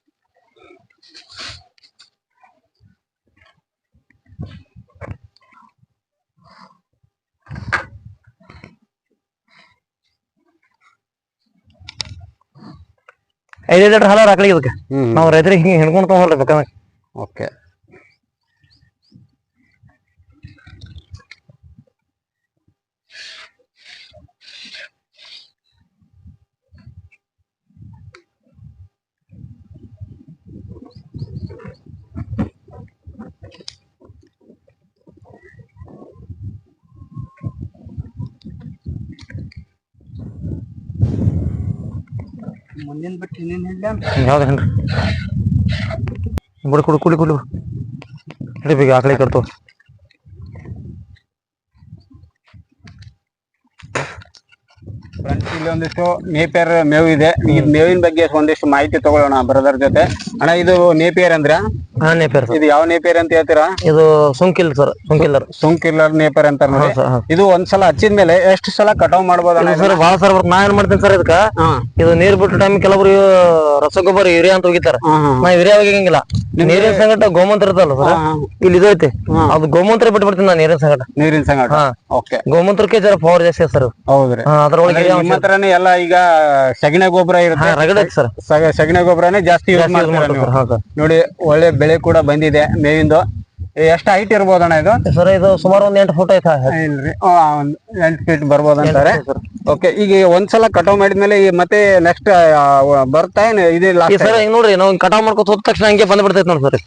ಐದೈದು ಲೀಟರ್ ಹಾಲು ಹಾಕ್ಲಿ ಇದಕ್ಕೆ. ನಾವು ರೈತರಿಗೆ ಹಿಂಗೆ ಹಿಡ್ಕೊಂಡು ತಗೊಂಡ್ರಿ ಬೇಕಂದ್ರೆ ಓಕೆ. ಮುಂದಿನ ಬಿಟ್ಟು ಇನ್ನೇನು ಇಲ್ಲ ಯಾವ್ದು ಹೆನ್ರಿ ಬಿಡು ಕುಡು ಕುಡಿ ಕುಡಿ. ಹಿಡಿ ಬೇಗ ಆಕಳಿ ಕಟ್ತು ಫ್ರೆಂಡ್ಸ್ ಇಲ್ಲಿ ಒಂದಿಷ್ಟು ನೇಪಿಯರ್ ಮೇವು ಇದೆ. ಈ ಮೇವಿನ ಬಗ್ಗೆ ಒಂದಿಷ್ಟು ಮಾಹಿತಿ ತಗೊಳ್ಳೋಣ ಬ್ರದರ್ ಜೊತೆ. ಅಣ್ಣ ಇದು ನೇಪಿಯರ್ ಅಂದ್ರ ಹಾ ನೇಪೇರ್ ಸರ್ ಇದು ಯಾವ ನೇಪೇರ್ ಅಂತ ಹೇಳ್ತೀರಾ? ಇದು ಸುಂಕಿಲ್ ಸರ್ ಸುಂಕಿಲ್ಲರ್ ಸುಂಕಿಲ್ಲರ್ ನೇಪೇರ್ ಅಂತ ನೋಡಿ. ಹಾ ಇದು ಒಂದ್ಸಲ ಹಚ್ಚಿದ ಮೇಲೆ ಎಷ್ಟು ಸಲ ಕಟಾವ್ ಮಾಡಬಹುದು ಸರ್ ಭಾಳ ಸರ್ ನಾ ಏನ್ ಮಾಡ್ತೀನಿ ಸರ್ ಇದಕ್ಕ? ಹಾ. ಇದು ನೀರ್ ಬಿಟ್ಟ ಟೈಮ್ ಕೆಲವರು ರಸಗೊಬ್ಬರ ಯೂರಿಯಾ ಅಂತ ಹೋಗಿತಾರ ಹಾ ಹಾ. ನಾ ಯೂರಿಯಾ ಹೋಗಿಂಗಿಲ್ಲ ನೀರಿನ ಸಂಗಟ ಗೋಮೂತ್ರ ಇರ್ತಲ್ಲ ಸರ್ ಹಾ, ಇಲ್ಲಿ ಇದೈತಿ ಅದು ಗೋಮೂತ್ರ ಬಿಟ್ಬಿಡ್ತೀನಿ ನಾ ನೀರಿನ ಸಂಗಟ. ನೀರಿನ ಸಂಗಟ. ಹಾ. ಓಕೆ. ಗೋಮೂತ್ರಕ್ಕೆ ಜರ ಪವರ್ ಜಾಸ್ತಿ ಸರ್ ಹೌದ್ರಿ. ಅದ್ರೊಳಗೆ ಅಂದ್ರೆ ನಿಮ್ಮ ಹತ್ರನೇ ಎಲ್ಲ ಈಗ ಸಗಣಿ ಗೊಬ್ಬರ ಇರುತ್ತೆ. ರಗಡ್ ಸರ್ ಸಗ- ಸಗಣಿ ಗೊಬ್ಬರನೇ ಜಾಸ್ತಿ ಯೂಸ್ ಮಾಡ್ತಾರೆ ನೀವು? ಹಾ ನೋಡಿ ಒಳ್ಳೆ ಬೆಳೆ ಕೂಡ ಬಂದಿದೆ ಮೇವಿಂದು. ಎಷ್ಟು ಹೈಟ್ ಇರ್ಬೋದಣ್ಣ ಇದು? ಸರ್ ಇದು ಸುಮಾರು ಒಂದ್ ಎಂಟು ಫುಟ್ ಐತಾ ಇಲ್ರಿ ಆ, ಒಂದ್ ಎಂಟು ಫೀಟ್ ಬರ್ಬೋದು ಅಂತಾರೆ. ಓಕೆ ಈಗ ಒಂದ್ಸಲ ಕಟಾವ್ ಮಾಡಿದ್ಮೇಲೆ ಈ ಮತ್ತೆ ನೆಕ್ಸ್ಟ್ ಬರ್ತಾ ಏನ್? ಇದಿಲ್ಲ ಈ ಸರ್ ಹಿಂಗ್ ನೋಡ್ರಿ ನಾವು ಕಟಾವ್ ಮಾಡ್ಕೊತ ಹೋದ ತಕ್ಷಣ ಹಂಗೆ ಬಂದ್ ಬಿಡ್ತೈತಿ ನೋಡಿ ಸರ್.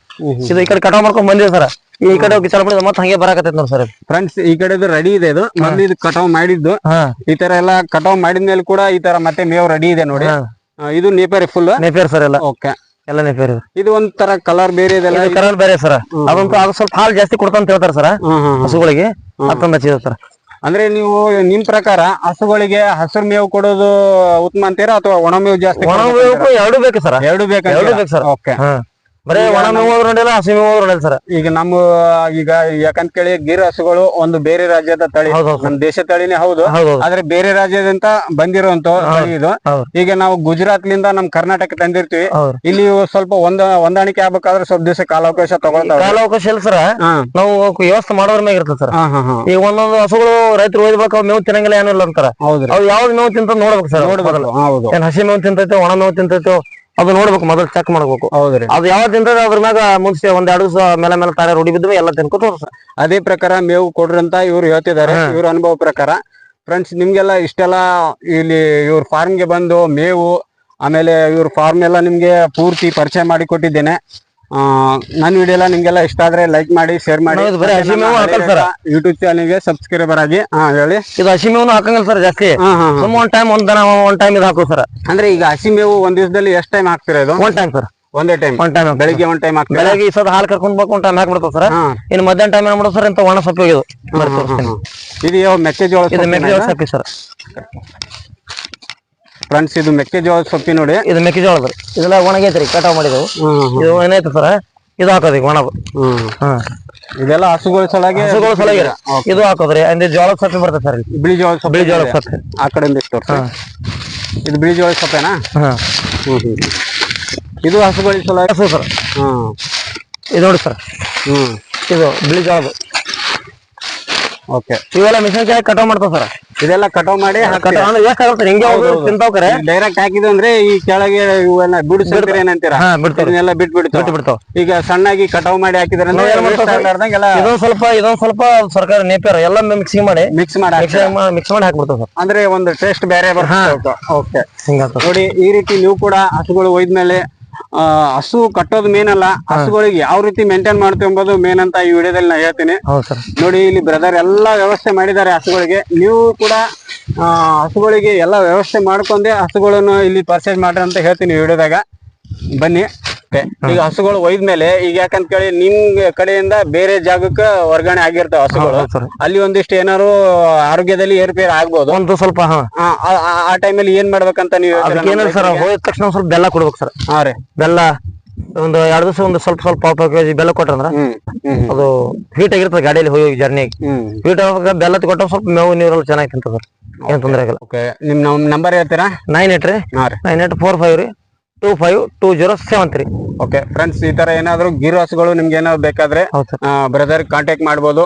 ಇದು ಈ ಕಡೆ ಕಟಾವ್ ಮಾಡ್ಕೊಂಡ್ ಬಂದಿದೆ ಸರ್. ಈ ಕಡೆ ಹೋಗಿ ಚಲ ಮತ್ತೆ ಹಂಗೆ ಬರಾಕತ್ತೈತಿ ನೋಡಿ ಸರ್. ಫ್ರೆಂಡ್ಸ್ ಈ ಕಡೆದು ರೆಡಿ ಇದೆ ಇದು. ಮೊದ್ಲು ಇದು ಕಟಾವ್ ಮಾಡಿದ್ದು. ಹಾ. ಈ ತರ ಎಲ್ಲ ಕಟಾವ್ ಮಾಡಿದ್ಮೇಲೆ ಕೂಡ ಈ ತರ ಮತ್ತೆ ಮೇವ್ ರೆಡಿ ಇದೆ ನೋಡಿ. ಹಾ. ಆ, ಇದು ನೇಪೇರಿ ಫುಲ್ ನೇಪೇರಿ ಸರ್ ಎಲ್ಲ. ಓಕೆ ಎಲ್ಲ ಬೇರೆ ಇದು. ಒಂಥರ ಕಲರ್ ಬೇರೆ ಇದೆಲ್ಲ ಇದು ಕರಲ್ ಬೇರೆ ಸರ್ ಅದಂತೂ ಅದು ಸ್ವಲ್ಪ ಹಾಲು ಜಾಸ್ತಿ ಕೊಡ್ತಂತ ಹೇಳ್ತಾರೆ ಸರ್. ಹಸುಗಳಿಗೆ ಹಚ್ಚಿದ ಸರ್ ಅಂದ್ರೆ ನೀವು ನಿಮ್ ಪ್ರಕಾರ ಹಸುಗಳಿಗೆ ಹಸಿರು ಮೇವು ಕೊಡೋದು ಉತ್ತಮ ಅಂತೀರಾ ಅಥವಾ ಒಣ ಮೇವು ಜಾಸ್ತಿ ಒಣ ಮೇವು ಎರಡು ಬೇಕು ಸರ್ ಎರಡು ಎರಡು ಬೇಕು ಸರ್ ಓಕೆ ಬರೇ ಒಣ ಮೇವು ನೋಡಿಲ್ಲ ಹಸಿ ಮೇವು ನೋಡಿಲ್ಲ ಸರ್. ಈಗ ನಮ್ಮ ಈಗ ಯಾಕಂತ ಕೇಳಿ ಗಿರ್ ಹಸುಗಳು ಒಂದು ಬೇರೆ ರಾಜ್ಯದ ತಳಿ. ನಮ್ಮ ದೇಶ ತಳಿನೇ ಹೌದು. ಆದ್ರೆ ಬೇರೆ ರಾಜ್ಯದಿಂದ ಬಂದಿರುವಂತ ತಳಿ ಇದು. ಈಗ ನಾವು ಗುಜರಾತ್ ಲಿಂದ ನಮ್ ಕರ್ನಾಟಕ ತಂದಿರ್ತೀವಿ. ಇಲ್ಲಿ ಸ್ವಲ್ಪ ಒಂದ ಹೊಂದಾಣಿಕೆ ಆಗ್ಬೇಕಾದ್ರೆ ಸ್ವಲ್ಪ ದಿವಸ ಕಾಲಾವಕಾಶ ತಗೊಳ್ತಾವೆ ಕಾಲಾವಕಾಶ ಇಲ್ಲ ಸರ್. ನಾವು ವ್ಯವಸ್ಥೆ ಮಾಡೋದ್ರ ಮ್ಯಾಗ ಇರ್ತದೆ ಸರ್. ಈಗ ಒಂದೊಂದು ಹಸುಗಳು ರೈತರು ಓದ್ಬೇಕು ಅವ್ರು ಮೇವು ತಿನ್ನಂಗಿಲ್ಲ ಏನಿಲ್ಲ ಅಂತಾರ. ಅವ್ ಅವು ಯಾವ್ದು ಮೇವು ತಿಂತ ನೋಡ್ಬೇಕು ಸರ್. ನೋಡ್ಬೋದಲ್ಲ ಹಸಿ ಮೇವು ತಿಂತೈತೆ ಒಣ ಮೇವು ತಿಂತೈತೋ ಅದು ನೋಡ್ಬೇಕು ಮೊದಲು ಚೆಕ್ ಮಾಡ್ಬೇಕು. ಹೌದ್ರಿ. ಅದು ಯಾವ ದಿನದ ಅದ್ರ ಮ್ಯಾಗ ಮುಂಚೆ ಒಂದ್ ಎರಡು ದಿವಸ ಮೇಲೆ ಮೇಲೆ ತಾರೆ ರೂಢಿ ಬಿದ್ದು ಎಲ್ಲ ತಿನ್ಕೋ ಅದೇ ಪ್ರಕಾರ ಮೇವು ಕೊಡ್ರಿ ಅಂತ ಇವ್ರು ಹೇಳ್ತಿದ್ದಾರೆ ಇವ್ರ ಅನುಭವ ಪ್ರಕಾರ. ಫ್ರೆಂಡ್ಸ್ ನಿಮ್ಗೆಲ್ಲ ಇಷ್ಟೆಲ್ಲ ಇಲ್ಲಿ ಇವ್ರ ಫಾರ್ಮ್ಗೆ ಬಂದು ಮೇವು ಆಮೇಲೆ ಇವ್ರ ಫಾರ್ಮ್ ಎಲ್ಲ ನಿಮ್ಗೆ ಪೂರ್ತಿ ಪರಿಚಯ ಮಾಡಿ ಕೊಟ್ಟಿದ್ದೇನೆ. ನನ್ನ ವಿಡಿಯೋ ಎಲ್ಲ ನಿಮ್ಗೆಲ್ಲ ಇಷ್ಟ ಆದ್ರೆ ಲೈಕ್ ಮಾಡಿ ಶೇರ್ ಮಾಡಿ. ಹೌದು, ಬರೀ ಹಸಿ ಮೇವು ಹಾಕಲ್ಲ sir. ಯೂಟ್ಯೂಬ್ ಚಾನಲ್ಗೆ ಸಬ್ಸ್ಕ್ರೈಬರ್ ಆಗಿ ಹಾ ಹೇಳಿ. ಇದು ಹಸಿ ಮೇವು ಹಾಕಂಗಿಲ್ಲ ಸರ್ ಜಾಸ್ತಿ. ಹಾ ಹಾ ಹಾ. ಸುಮ್ಮ ಒಂದ್ ಟೈಮ್ ಒಂದ್ ದನ ಒಂದ್ ಟೈಮ್ ಇದು ಹಾಕು ಸರ್ ಅಂದ್ರೆ ಈಗ ಹಸಿ ಮೇವು ಒಂದ್ ದಿವಸದಲ್ಲಿ ಎಷ್ಟ್ ಟೈಮ್ ಹಾಕ್ತೀರಾ ಇದು? ಒಂದ್ ಟೈಮ್ ಸರ್ ಒಂದೇ ಟೈಮ್ ಒಂದ್ ಟೈಮ್ ಬೆಳಿಗ್ಗೆ ಒಂದ್ ಟೈಮ್ ಹಾಕ್ತೀರಾ? ಬೆಳಗ್ಗೆ ಈ ಸದ ಹಾಲು ಕರ್ಕೊಂಡ್ ಬೇಕು ಒಂದ್ ಟೈಮ್ ಹಾಕ್ಬಿಡ್ತಾವ ಸರ್ ಇನ್ ಇನ್ನು ಮಧ್ಯಾಹ್ನ ಟೈಮ್ ಏನ್ ಮಾಡೋದು ಸರ್ ಇಂತ ಒಣ ಸೊಪ್ಪು ಇದು. ಇದು ಯಾವ ಮೆಕ್ಕೆಜೋಳ ಇದು ಮೆಕ್ಕೆಜೋಳ ಸೊಪ್ಪಿ ಸರ್ ಫ್ರೆಂಡ್ಸ್ ಇದು ಮೆಕ್ಕೆಜೋಳ ಸೊಪ್ಪಿ ನೋಡಿ. ಇದು ಮೆಕ್ಕೆಜೋಳದ ಇದೆಲ್ಲ ಒಣಗೈತ್ರಿ ಕಟಾವ್ ಮಾಡಿದವು. ಇದು ಏನೈತೆ ಸರ? ಇದು ಹಾಕೋದ್ರಿ ಈಗ ಒಣದು ಇದೆಲ್ಲ ಹಸುಗಳ ಸಲಾಗಿ ಹಸುಗಳ ಸಲಾಗಿ ಇದು ಹಾಕೋದ್ರಿ ಅಂದ್ರೆ ಜೋಳದ ಸೊಪ್ಪಿ ಬರ್ತದೆ ಸರ್ ಬಿಳಿ ಜೋಳ ಸೊಪ್ಪು ಬಿಳಿ ಜೋಳ ಸೊಪ್ಪೆ. ಆ ಕಡೆ ಇಷ್ಟು ಇದು ಬಿಳಿ ಜೋಳ ಸೊಪ್ಪೇನಾ? ಇದು ಹಸುಗಳ ಸಲಾಗಿ? ಹಸು ಸರ್. ಹ್ಮ್. ಇದು ನೋಡಿ ಸರ್. ಹ್ಮ್. ಇದು ಬಿಳಿ ಜೋಳದ. ಓಕೆ ಇವೆಲ್ಲ ಮಿಷನ್ ಕಾಯಿ ಕಟಾವ್ ಮಾಡ್ತಾವ ಸರ್ ಇದೆಲ್ಲ ಕಟಾವ್ ಮಾಡಿ ಕಟಾವ್ ಅಂದ್ರೆ ಎಷ್ಟು ಆಗುತ್ತೆ ಹಿಂಗೆ ಡೈರೆಕ್ಟ್ ಹಾಕಿದ್ದು ಅಂದ್ರೆ ಈ ಕೆಳಗೆ ಇವೆಲ್ಲ ಬಿಡಿಸಿದ್ರೆ ಏನಂತೀರಾ? ಹಾ ಬಿಡ್ತಾವ. ಇದನ್ನೆಲ್ಲ ಬಿಟ್ಟು ಬಿಡ್ತಾವ. ಈಗ ಸಣ್ಣಾಗಿ ಕಟಾವ್ ಮಾಡಿ ಹಾಕಿದ್ರೆ ಇದೊಂದ್ ಸ್ವಲ್ಪ ಇದೊಂದ್ ಸ್ವಲ್ಪ ಸರ್ಕಾರ ನೇಪಿಯರ್. ಎಲ್ಲ ಮಿಕ್ಸಿಂಗ್ ಮಾಡಿ. ಮಿಕ್ಸ್ ಮಾಡಿ ಮಿಕ್ಸ್ ಮಾಡಿ ಹಾಕ್ಬಿಡ್ತಾವ ಸರ್ ಅಂದ್ರೆ ಒಂದು ಟೇಸ್ಟ್ ಬೇರೆ ಬರ್ತದೆ ಓಕೆ ನೋಡಿ ಈ ರೀತಿ ನೀವು ಕೂಡ ಹಸುಗಳು ಒಯ್ದ್ಮೇಲೆ ಹಸು ಕಟ್ಟೋದು ಮೇನ್ ಅಲ್ಲ. ಹಸುಗಳಿಗೆ ಯಾವ ರೀತಿ ಮೇಂಟೈನ್ ಮಾಡ್ತೀವಿ ಎಂಬುದು ಮೇನ್ ಅಂತ ಈ ವಿಡಿಯೋದಲ್ಲಿ ನಾ ಹೇಳ್ತೀನಿ. ಹೌದು ಸರ್. ನೋಡಿ ಇಲ್ಲಿ ಬ್ರದರ್ ಎಲ್ಲಾ ವ್ಯವಸ್ಥೆ ಮಾಡಿದ್ದಾರೆ ಹಸುಗಳಿಗೆ. ನೀವು ಕೂಡ ಆ, ಹಸುಗಳಿಗೆ ಎಲ್ಲಾ ವ್ಯವಸ್ಥೆ ಮಾಡ್ಕೊಂಡೆ ಹಸುಗಳನ್ನು ಇಲ್ಲಿ ಪರ್ಚೇಸ್ ಮಾಡ್ರಿ ಅಂತ ಹೇಳ್ತೀನಿ ವಿಡಿಯೋದಾಗ. ಬನ್ನಿ. Okay. ಈಗ ಹಸುಗಳು ಒಯ್ದ್ಮೇಲೆ ಈಗ ಯಾಕಂತ ಕೇಳಿ ನಿಮ್ ಕಡೆಯಿಂದ ಬೇರೆ ಜಾಗಕ್ಕೆ ವರ್ಗಾವಣೆ ಆಗಿರ್ತಾವ ಹಸುಗಳು. ಹೌದು ಅಲ್ಲಿ ಒಂದಿಷ್ಟು ಏನಾರು ಆರೋಗ್ಯದಲ್ಲಿ ಏರ್ಪೇರ್ ಆಗ್ಬೋದು. ಒಂದು ಸ್ವಲ್ಪ ಹಾ. ಆ, ಆ- ಆ- ಆ ಟೈಮಲ್ಲಿ ಏನ್ ಮಾಡ್ಬೇಕಂತ ನೀವು ಹೇಳ್ತೀರಾ ಅದಕ್ಕೆ ಏನಿಲ್ಲ ಸರ್ ಹೋದ ತಕ್ಷಣ ಒಂದ್ ಸ್ವಲ್ಪ ಬೆಲ್ಲ ಕೊಡ್ಬೇಕು ಸರ್. ಹಾ ರೀ. ಬೆಲ್ಲ ಒಂದು ಎರಡು ದಿವಸ ಒಂದು ಸ್ವಲ್ಪ ಸ್ವಲ್ಪ ಪಾಪ ಕೆಜಿ ಬೆಲ್ಲ ಕೊಟ್ರಂದ್ರ ಹ್ಮ್ ಹ್ಮ್ ಅದು ಹೀಟ್ ಆಗಿರ್ತದೆ ಗಾಡಿಯಲ್ಲಿ ಹೋಗಿ ಜರ್ನಿ ಹ್ಮ್. ಹೀಟ್ ಆಗ ಬೆಲ್ಲ ಕೊಟ್ಟ ಸ್ವಲ್ಪ ಮೇವು ನೀರಲ್ಲಿ ಚೆನ್ನಾಗಿ ತಿಂತದ ಏನ್ ತೊಂದ್ರೆ ಆಗಿಲ್ಲ. ಓಕೆ ನಿಮ್ ನಂಬರ್ ಹೇಳ್ತೀರಾ? ನೈನ್ ಏಟ್ ರೀ. ಹಾ ರೀ. ನೈನ್ ಏಟ್ ಫೋರ್ ಫೈವ್ ರೀ. Two five two zero seven three okay friends ಈ ತರ ಏನಾದ್ರು ಗಿರ್ ಹಸುಗಳು ನಿಮ್ಗೆ ಏನಾದ್ರು ಬೇಕಾದ್ರೆ ಹೌದು ಸರ್. ಬ್ರದರ್ ಕಾಂಟ್ಯಾಕ್ಟ್ ಮಾಡ್ಬೋದು.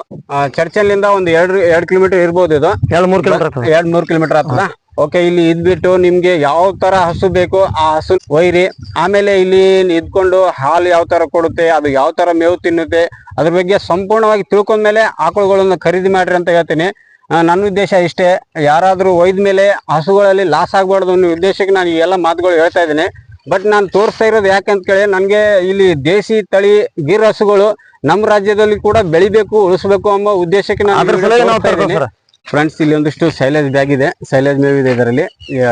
ಚರ್ಚಲ್ಲಿಂದ ಒಂದು ಎರಡು ಎರಡು ಕಿಲೋಮೀಟರ್ ಇರ್ಬೋದು ಇದು. ಎರಡು ಮೂರು ಕಿಲೋಮೀಟರ್ ಎರಡ್ ಮೂರ್ ಕಿಲೋಮೀಟರ್ ಆಗ್ತದ? ಓಕೆ ಇಲ್ಲಿ ಇದ್ಬಿಟ್ಟು ನಿಮ್ಗೆ ಯಾವ ತರ ಹಸು ಬೇಕು ಆ ಹಸು ಒಯ್ರಿ ಆಮೇಲೆ ಇಲ್ಲಿ ಇದ್ಕೊಂಡು ಹಾಲು ಯಾವ ತರ ಕೊಡುತ್ತೆ ಅದು ಯಾವ ತರ ಮೇವು ತಿನ್ನುತ್ತೆ ಅದ್ರ ಬಗ್ಗೆ ಸಂಪೂರ್ಣವಾಗಿ ತಿಳ್ಕೊಂಡ್ಮೇಲೆ ಆಕಳುಗಳನ್ನ ಖರೀದಿ ಮಾಡ್ರಿ ಅಂತ ಹೇಳ್ತೀನಿ. ಆ, ನನ್ನ ಉದ್ದೇಶ ಇಷ್ಟೇ. ಯಾರಾದ್ರೂ ಒಯ್ದ ಮೇಲೆ ಹಸುಗಳಲ್ಲಿ ಲಾಸ್ ಆಗ್ಬಾರ್ದು ಅನ್ನೋ ಉದ್ದೇಶಕ್ಕೆ ನಾನು ಈ ಎಲ್ಲ ಮಾತುಗಳು ಹೇಳ್ತಾ ಇದ್ದೀನಿ. ಬಟ್ ನಾನು ತೋರಿಸ್ತಾ ಇರೋದು ಯಾಕಂತ ಕೇಳಿ ನನಗೆ ಇಲ್ಲಿ ದೇಸಿ ತಳಿ ಗಿರ್ ಹಸುಗಳು ನಮ್ಮ ರಾಜ್ಯದಲ್ಲಿ ಕೂಡ ಬೆಳಿಬೇಕು ಉಳಿಸ್ಬೇಕು ಎಂಬ ಉದ್ದೇಶಕ್ಕೆ ನಾನು ಫ್ರೆಂಡ್ಸ್ ಇಲ್ಲಿ ಒಂದಿಷ್ಟು ಸೈಲೇಜ್ ಬ್ಯಾಗ್ ಇದೆ. ಸೈಲೇಜ್ ಮೇವು ಇದೆ ಇದರಲ್ಲಿ.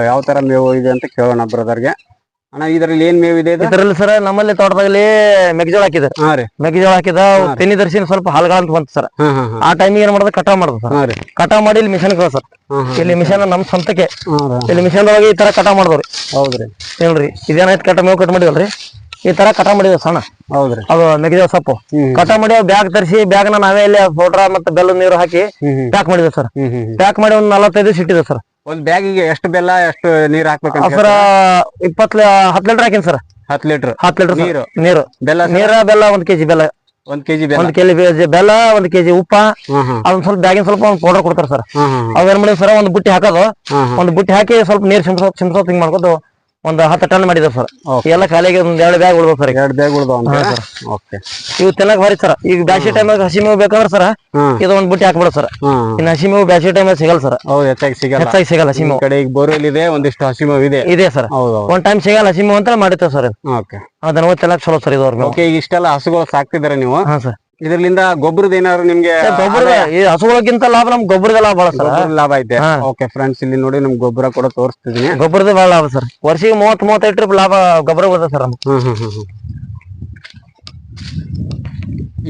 ಯಾವ ತರ ಮೇವು ಇದೆ ಅಂತ ಕೇಳೋಣ ಬ್ರದರ್ಗೆ ಅಣ್ಣ ಇದರಲ್ಲಿ ಏನ್ ಮೇವಿದೆ ಇದೆ ಇದು? ಇದರಲ್ಲಿ ಸರ್ ನಮ್ಮಲ್ಲಿ ತೋಟದಲ್ಲಿ ಮೆಕ್ಕೆಜೋಳ ಹಾಕಿದ ಹಾ ರೀ. ಮೆಕ್ಕೆಜೋಳ ಹಾಕಿದ ತೆನಿ ದರ್ಶಿನ ಸ್ವಲ್ಪ ಹಾಲ್ಗಳಂತ ಬಂತು ಸರ್. ಹಾ ಹಾ ಹಾ. ಆ ಟೈಮಿಗೆ ಏನ್ ಮಾಡೋದು ಕಟಾವ್ ಮಾಡೋದು ಸರ್. ಹಾ ರೀ. ಕಟಾವ್ ಮಾಡಿ ಇಲ್ಲಿ ಮಿಷನ್ ಸರ್. ಇಲ್ಲಿ ಮಿಷನ್ ನಮ್ ಸ್ವಂತಕ್ಕೆ. ಹಾ ರೀ. ಇಲ್ಲಿ ಮಿಷನ್ ಒಳಗೆ ಈ ತರ ಕಟಾವ್ ಮಾಡಿದ್ರಿ ಹೌದ್ರಿ ಹೇಳ್ರಿ ಇದೇನಾಯ್ತು ಕಟ ಮೇವು ಕಟ್ ಮಾಡಿದಲ್ರಿ ಈ ತರ ಕಟಾವ್ ಮಾಡಿದ್ವಿ ಸಣ್ಣ. ಹೌದ್ರಿ ಅದು ಮೆಕ್ಕೆಜೋಳ ಸೊಪ್ಪು. ಹ್ಮ್ ಕಟಾವ್ ಮಾಡಿ ಬ್ಯಾಗ್ ತರಿಸಿ ಬ್ಯಾಗ್ ನಾವೇ ಇಲ್ಲಿ ಪೌಡ್ರ ಮತ್ತೆ ಬೆಲ್ಲ ನೀರು ಹಾಕಿ ಹ್ಮ್ ಹ್ಮ್. ಪ್ಯಾಕ್ ಮಾಡಿದ್ವಿ ಸರ್. ಹ್ಮ್ ಹ್ಮ್ ಹ್ಮ್. ಪ್ಯಾಕ್ ಮಾಡಿ ಒಂದ್ ನಲವತ್ತೈದು ಸಿಟ್ಟಿದೆ ಸರ್. ಒಂದ್ ಬ್ಯಾಗಿಗೆ ಎಷ್ಟು ಬೆಲ್ಲ ಎಷ್ಟು ನೀರ್ ಹಾಕ್ಬೇಕು ಸರ್ ಇಪ್ಪತ್ ಹತ್ತು ಲೀಟರ್ ಹಾಕಿನಿ ಸರ್. ಹತ್ತು ಲೀಟರ್. ಹತ್ ಲೀಟರ್ ನೀರು. ನೀರು. ಬೆಲ್ಲ ನೀರ ಬೆಲ್ಲ ಒಂದ್ ಕೆಜಿ ಬೆಲ್ಲ. ಒಂದ್ ಕೆಜಿ ಬೆಲ್ಲ. ಒಂದ್ ಕೆಜಿ ಬೆಲ್ಲ ಒಂದ್ ಕೆಜಿ ಉಪ್ಪ. ಅದೊಂದ್ ಸ್ವಲ್ಪ ಬ್ಯಾಗಿನ ಸ್ವಲ್ಪ ಒಂದ್ ಪೌಡರ್ ಕೊಡ್ತಾರ ಸರ್. ಹಾ ಹಾ ಅವ್ ಏನ್ ಮಾಡಿದ್ವಿ ಸರ್ ಒಂದ್ ಬುಟ್ಟಿ ಹಾಕೋದು. ಒಂದ್ ಬುಟ್ಟಿ ಹಾಕಿ ಸ್ವಲ್ಪ ನೀರ್ ಸಿಂಪಸ್ ಸಿಂಪಸ್ ಹಿಂಗ್ ಮಾಡ್ಕೊಂಡು ಒಂದ್ ಹತ್ತು ಟನ್ ಮಾಡಿದ ಸರ್. ಎಲ್ಲ ಖಾಲಿಗೆ ಒಂದ್ ಎರಡು ಬ್ಯಾಗ್ ಉಳ್ದವ್ ಸರ್ ಎರಡು ಬ್ಯಾಗ್ ಉಳ್ದಾವ ಅಂತ ಓಕೆ ಇವು ತಿನ್ನಕ್ ಭಾರಿ ಸರ್. ಈಗ ಬ್ಯಾಸಿ ಟೈಮ್ ಹಸಿ ಮೇವು ಬೇಕಂದ್ರ ಸರ್ ಇದು ಒಂದ್ ಬುಟ್ಟಿ ಹಾಕ್ಬಿಡ ಸರ್. ಇನ್ನು ಹಸಿ ಮೇವು ಬ್ಯಾಸಿ ಟೈಮ್ ಸಿಗಲ್ಲ ಸರ್. ಹೌದು ಹೆಚ್ಚಾಗಿ ಸಿಗಲ್ಲ. ಹೆಚ್ಚಾಗಿ ಸಿಗಲ್ಲ ಹಸಿ ಮೇವು. ಕಡೆ ಈಗ ಬೋರ್ವೆಲ್ ಇದೆ ಒಂದಿಷ್ಟು ಹಸಿ ಮೇವು ಇದೆ. ಇದೆ ಸರ್. ಹೌದು ಒಂದ್ ಟೈಮ್ ಸಿಗಲ್ಲ ಹಸಿ ಮೇವು ಅಂತ ಮಾಡಿರ್ತೇವೆ ಸರ್. ಓಕೆ ಅದನ್ನ ಓದ್ತಿಲ್ಲ ಚಲೋ ಸರ್ ಇದು ಓಕೆ ಈಗ ಇಷ್ಟೆಲ್ಲ ಹಸುಗಳು ಸಾಕ್ತಿದಾರೆ ನೀವು? ಹಾ ಸರ್. ಇದರಿಂದ ಗೊಬ್ಬರದ ಏನಾದ್ರು ನಿಮ್ಗೆ ಗೊಬ್ಬರ ಈ ಹಸುಗಳಿಗಿಂತ ಲಾಭ ನಮ್ ಗೊಬ್ಬರದ ಲಾಭ ಸರ್? ಗೊಬ್ಬರದ ಲಾಭ ಐತೆ. ಹಾ. ಓಕೆ ಫ್ರೆಂಡ್ಸ್ ಇಲ್ಲಿ ನೋಡಿ ನಮ್ ಗೊಬ್ಬರ ಕೂಡ ತೋರಿಸ್ತಿದೀನಿ. ಗೊಬ್ಬರದ ಬಹಳ ಲಾಭ ಸರ್. ವರ್ಷಿಗೆ ಮೂವತ್ ಮೂವತ್ತೈದು ಟ್ರಿಪ್ ಲಾಭ ಗೊಬ್ಬರ ಬರ್ತದೆ ಸರ್ ನಮ್ಗೆ. ಹ್ಮ್ ಹ್ಮ್ ಹ್ಮ್ ಹ್ಮ್.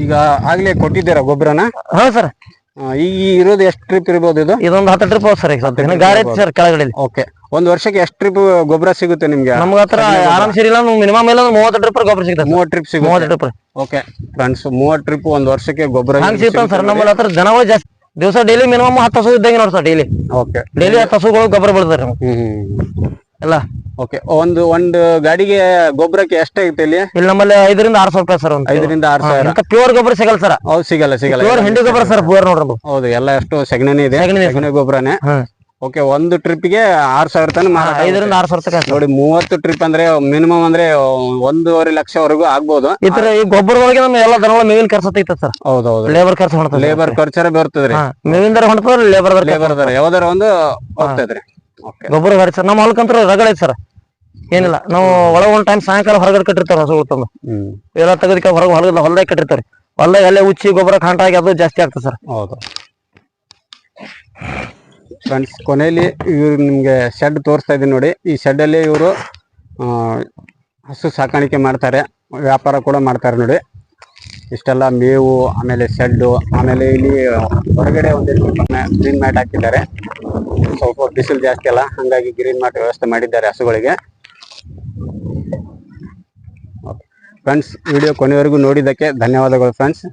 ಈಗ ಆಗ್ಲೇ ಕೊಟ್ಟಿದ್ದೀರಾ ಗೊಬ್ಬರನ? ಹಾ ಸರ್. ಈಗ ಇರೋದು ಎಷ್ಟು ಟ್ರಿಪ್ ಇರ್ಬೋದು ಇದು? ಇದೊಂದು ಹತ್ತು ಟ್ರಿಪ್ ಹೋದ್ ಸರ್ ಈಗ ಸದ್ಯ. ಗಾಡಿ ಐತಿ ಸರ್ ಕೆಳಗಡೆ ಓಕೆ ಒಂದ್ ವರ್ಷಕ್ಕೆ ಎಷ್ಟು ಟ್ರಿಪ್ ಗೊಬ್ಬರ ಸಿಗುತ್ತೆ ನಿಮ್ಗೆ? ನಮ್ಗೆ ಹತ್ರ ಆರಾಮ್ ಇರಲಿಲ್ಲ ಮಿನಿಮಮ್ ಇಲ್ಲ ಮೂವತ್ತು ಟ್ರಿಪ್ ಗೊಬ್ಬರ ಸಿಗ್ತದೆ. ಮೂವತ್ತು ಟ್ರಿಪ್ ಮೂವತ್ತು ಸಿಗುತ್ತೆ ಟ್ರಿಪ್ ಓಕೆ ಫ್ರೆಂಡ್ಸ್ ಮೂವತ್ ಟ್ರಿಪ್ ಒಂದ್ ವರ್ಷಕ್ಕೆ ಗೊಬ್ಬರ ಹಂಗ್ ಸಿಗ್ತಾವ ಸರ್ ನಮ್ಮಲ್ಲಿ ಹತ್ರ ಜನಗಳು ಜಾಸ್ತಿ ದಿವಸ ಡೈಲಿ ಮಿನಿಮಮ್ ಹತ್ತು ಹಸು ಇದ್ದಂಗೆ ನೋಡಿ ಸರ್ ಡೈಲಿ ಓಕೆ ಡೈಲಿ ಹತ್ತು ಹಸುಗಳು ಗೊಬ್ಬರ ಬೀಳ್ತಾರೆ ಹ್ಮ್ ಎಲ್ಲ. ಓಕೆ ಒಂದು ಒಂದು ಗಾಡಿಗೆ ಗೊಬ್ಬರಕ್ಕೆ ಎಷ್ಟಾಗುತ್ತೆ ಇಲ್ಲಿ? ಇಲ್ಲಿ ನಮ್ಮಲ್ಲಿ ಐದರಿಂದ ಆರು ಸಾವಿರ ರೂಪಾಯಿ ಸರ್ ಒಂದು ಐದರಿಂದ ಆರು ಸಾವಿರ. ಪ್ಯೂರ್ ಗೊಬ್ಬರ ಸಿಗಲ್ಲ ಸರ್. ಹೌದು ಸಿಗಲ್ಲ ಸಿಗಲ್ಲ. ಪ್ಯೂರ್ ಹಿಂಡಿ ಗೊಬ್ಬರ ಸರ್ ಪ್ಯೂರ್ ನೋಡ್ರಿ. ಹೌದು ಎಲ್ಲ ಎಷ್ಟು ಸಗಣಿನೇ ಇದೆ. ಸಗಣಿ ಗೊಬ್ಬರನೇ. ಓಕೆ ಒಂದು ಟ್ರಿಪ್ಗೆ ಆರ್ ಸಾವಿರ ತನಕ ಮಾರಾಟ ಆಗುತ್ತೆ. ಐದರಿಂದ ಆರು ಸಾವಿರ ತನಕ ನೋಡಿ ಮೂವತ್ತು ಟ್ರಿಪ್ ಅಂದ್ರೆ ಮಿನಿಮಮ್ ಅಂದ್ರೆ ಒಂದೂವರೆ ಲಕ್ಷವರೆಗೂ ಆಗ್ಬೋದು. ಈ ತರ ಈ ಗೊಬ್ಬರದೊಳಗೆ ನಮ್ಮ ಎಲ್ಲ ದನಗಳ ಮೇವಿನ ಖರ್ಚು ತೆಗಿತದೆ ಸರ್. ಹೌದೌದು. ಲೇಬರ್ ಖರ್ಚು ಹೊಣ್ತದೆ ಲೇಬರ್ ಖರ್ಚರ ಬರ್ತದ್ರಿ. ಮೇವಿನ ಮೇವಿಂದರ ಹೊಣ್ತದ ಲೇಬರ್ ಲೇಬರ್ ಅದಾರ ಯಾವ್ದಾರ ಒಂದು ಹೋಗ್ತದ್ರಿ ಓಕೆ ಗೊಬ್ಬರ ಖರ್ಚು ಸರ್. ನಮ್ಮ ಹೊಲಕ್ಕಂತ್ರ ರಗಡ ಐತೆ ಸರ್. ಏನಿಲ್ಲ ನಾವು ಒಳಗ ಒಂದ್ ಟೈಮ್ ಸಾಯಂಕಾಲ ಹೊರಗಡೆ ಕಟ್ಟಿರ್ತಾರ ಹಸುಗಳು ತಂದು ಹ್ಮ್. ಎಲ್ಲ ತೆಗೆದಕ್ಕೆ ಹೊರಗೆ ಹೊಲದ ಹೊಲದಾಗ ಕಟ್ಟಿರ್ತಾರೆ. ಹೊಲದಾಗ ಅಲ್ಲೇ ಉಚ್ಚಿ ಗೊಬ್ಬರ ಕಾಂಟಾಗಿ ಅದು ಜಾಸ್ತಿ ಆಗ್ತದೆ ಸರ್. ಹೌದು. ಫ್ರೆಂಡ್ಸ್ ಕೊನೆಯಲ್ಲಿ ಇವ್ರು ನಿಮಗೆ ಶೆಡ್ ತೋರಿಸ್ತಾ ಇದ್ದೀನಿ ನೋಡಿ. ಈ ಶೆಡ್ಡಲ್ಲಿ ಇವರು ಹಸು ಸಾಕಾಣಿಕೆ ಮಾಡ್ತಾರೆ, ವ್ಯಾಪಾರ ಕೂಡ ಮಾಡ್ತಾರೆ ನೋಡಿ. ಇಷ್ಟೆಲ್ಲ ಮೇವು, ಆಮೇಲೆ ಶೆಡ್ಡು ಆಮೇಲೆ ಇಲ್ಲಿ ಹೊರಗಡೆ ಒಂದಿಷ್ಟು ಗ್ರೀನ್ ಮ್ಯಾಟ್ ಹಾಕಿದ್ದಾರೆ. ಸ್ವಲ್ಪ ಬಿಸಿಲು ಜಾಸ್ತಿ ಅಲ್ಲ, ಹಾಗಾಗಿ ಗ್ರೀನ್ ಮ್ಯಾಟ್ ವ್ಯವಸ್ಥೆ ಮಾಡಿದ್ದಾರೆ ಹಸುಗಳಿಗೆ. ಫ್ರೆಂಡ್ಸ್ ವಿಡಿಯೋ ಕೊನೆವರೆಗೂ ನೋಡಿದ್ದಕ್ಕೆ ಧನ್ಯವಾದಗಳು ಫ್ರೆಂಡ್ಸ್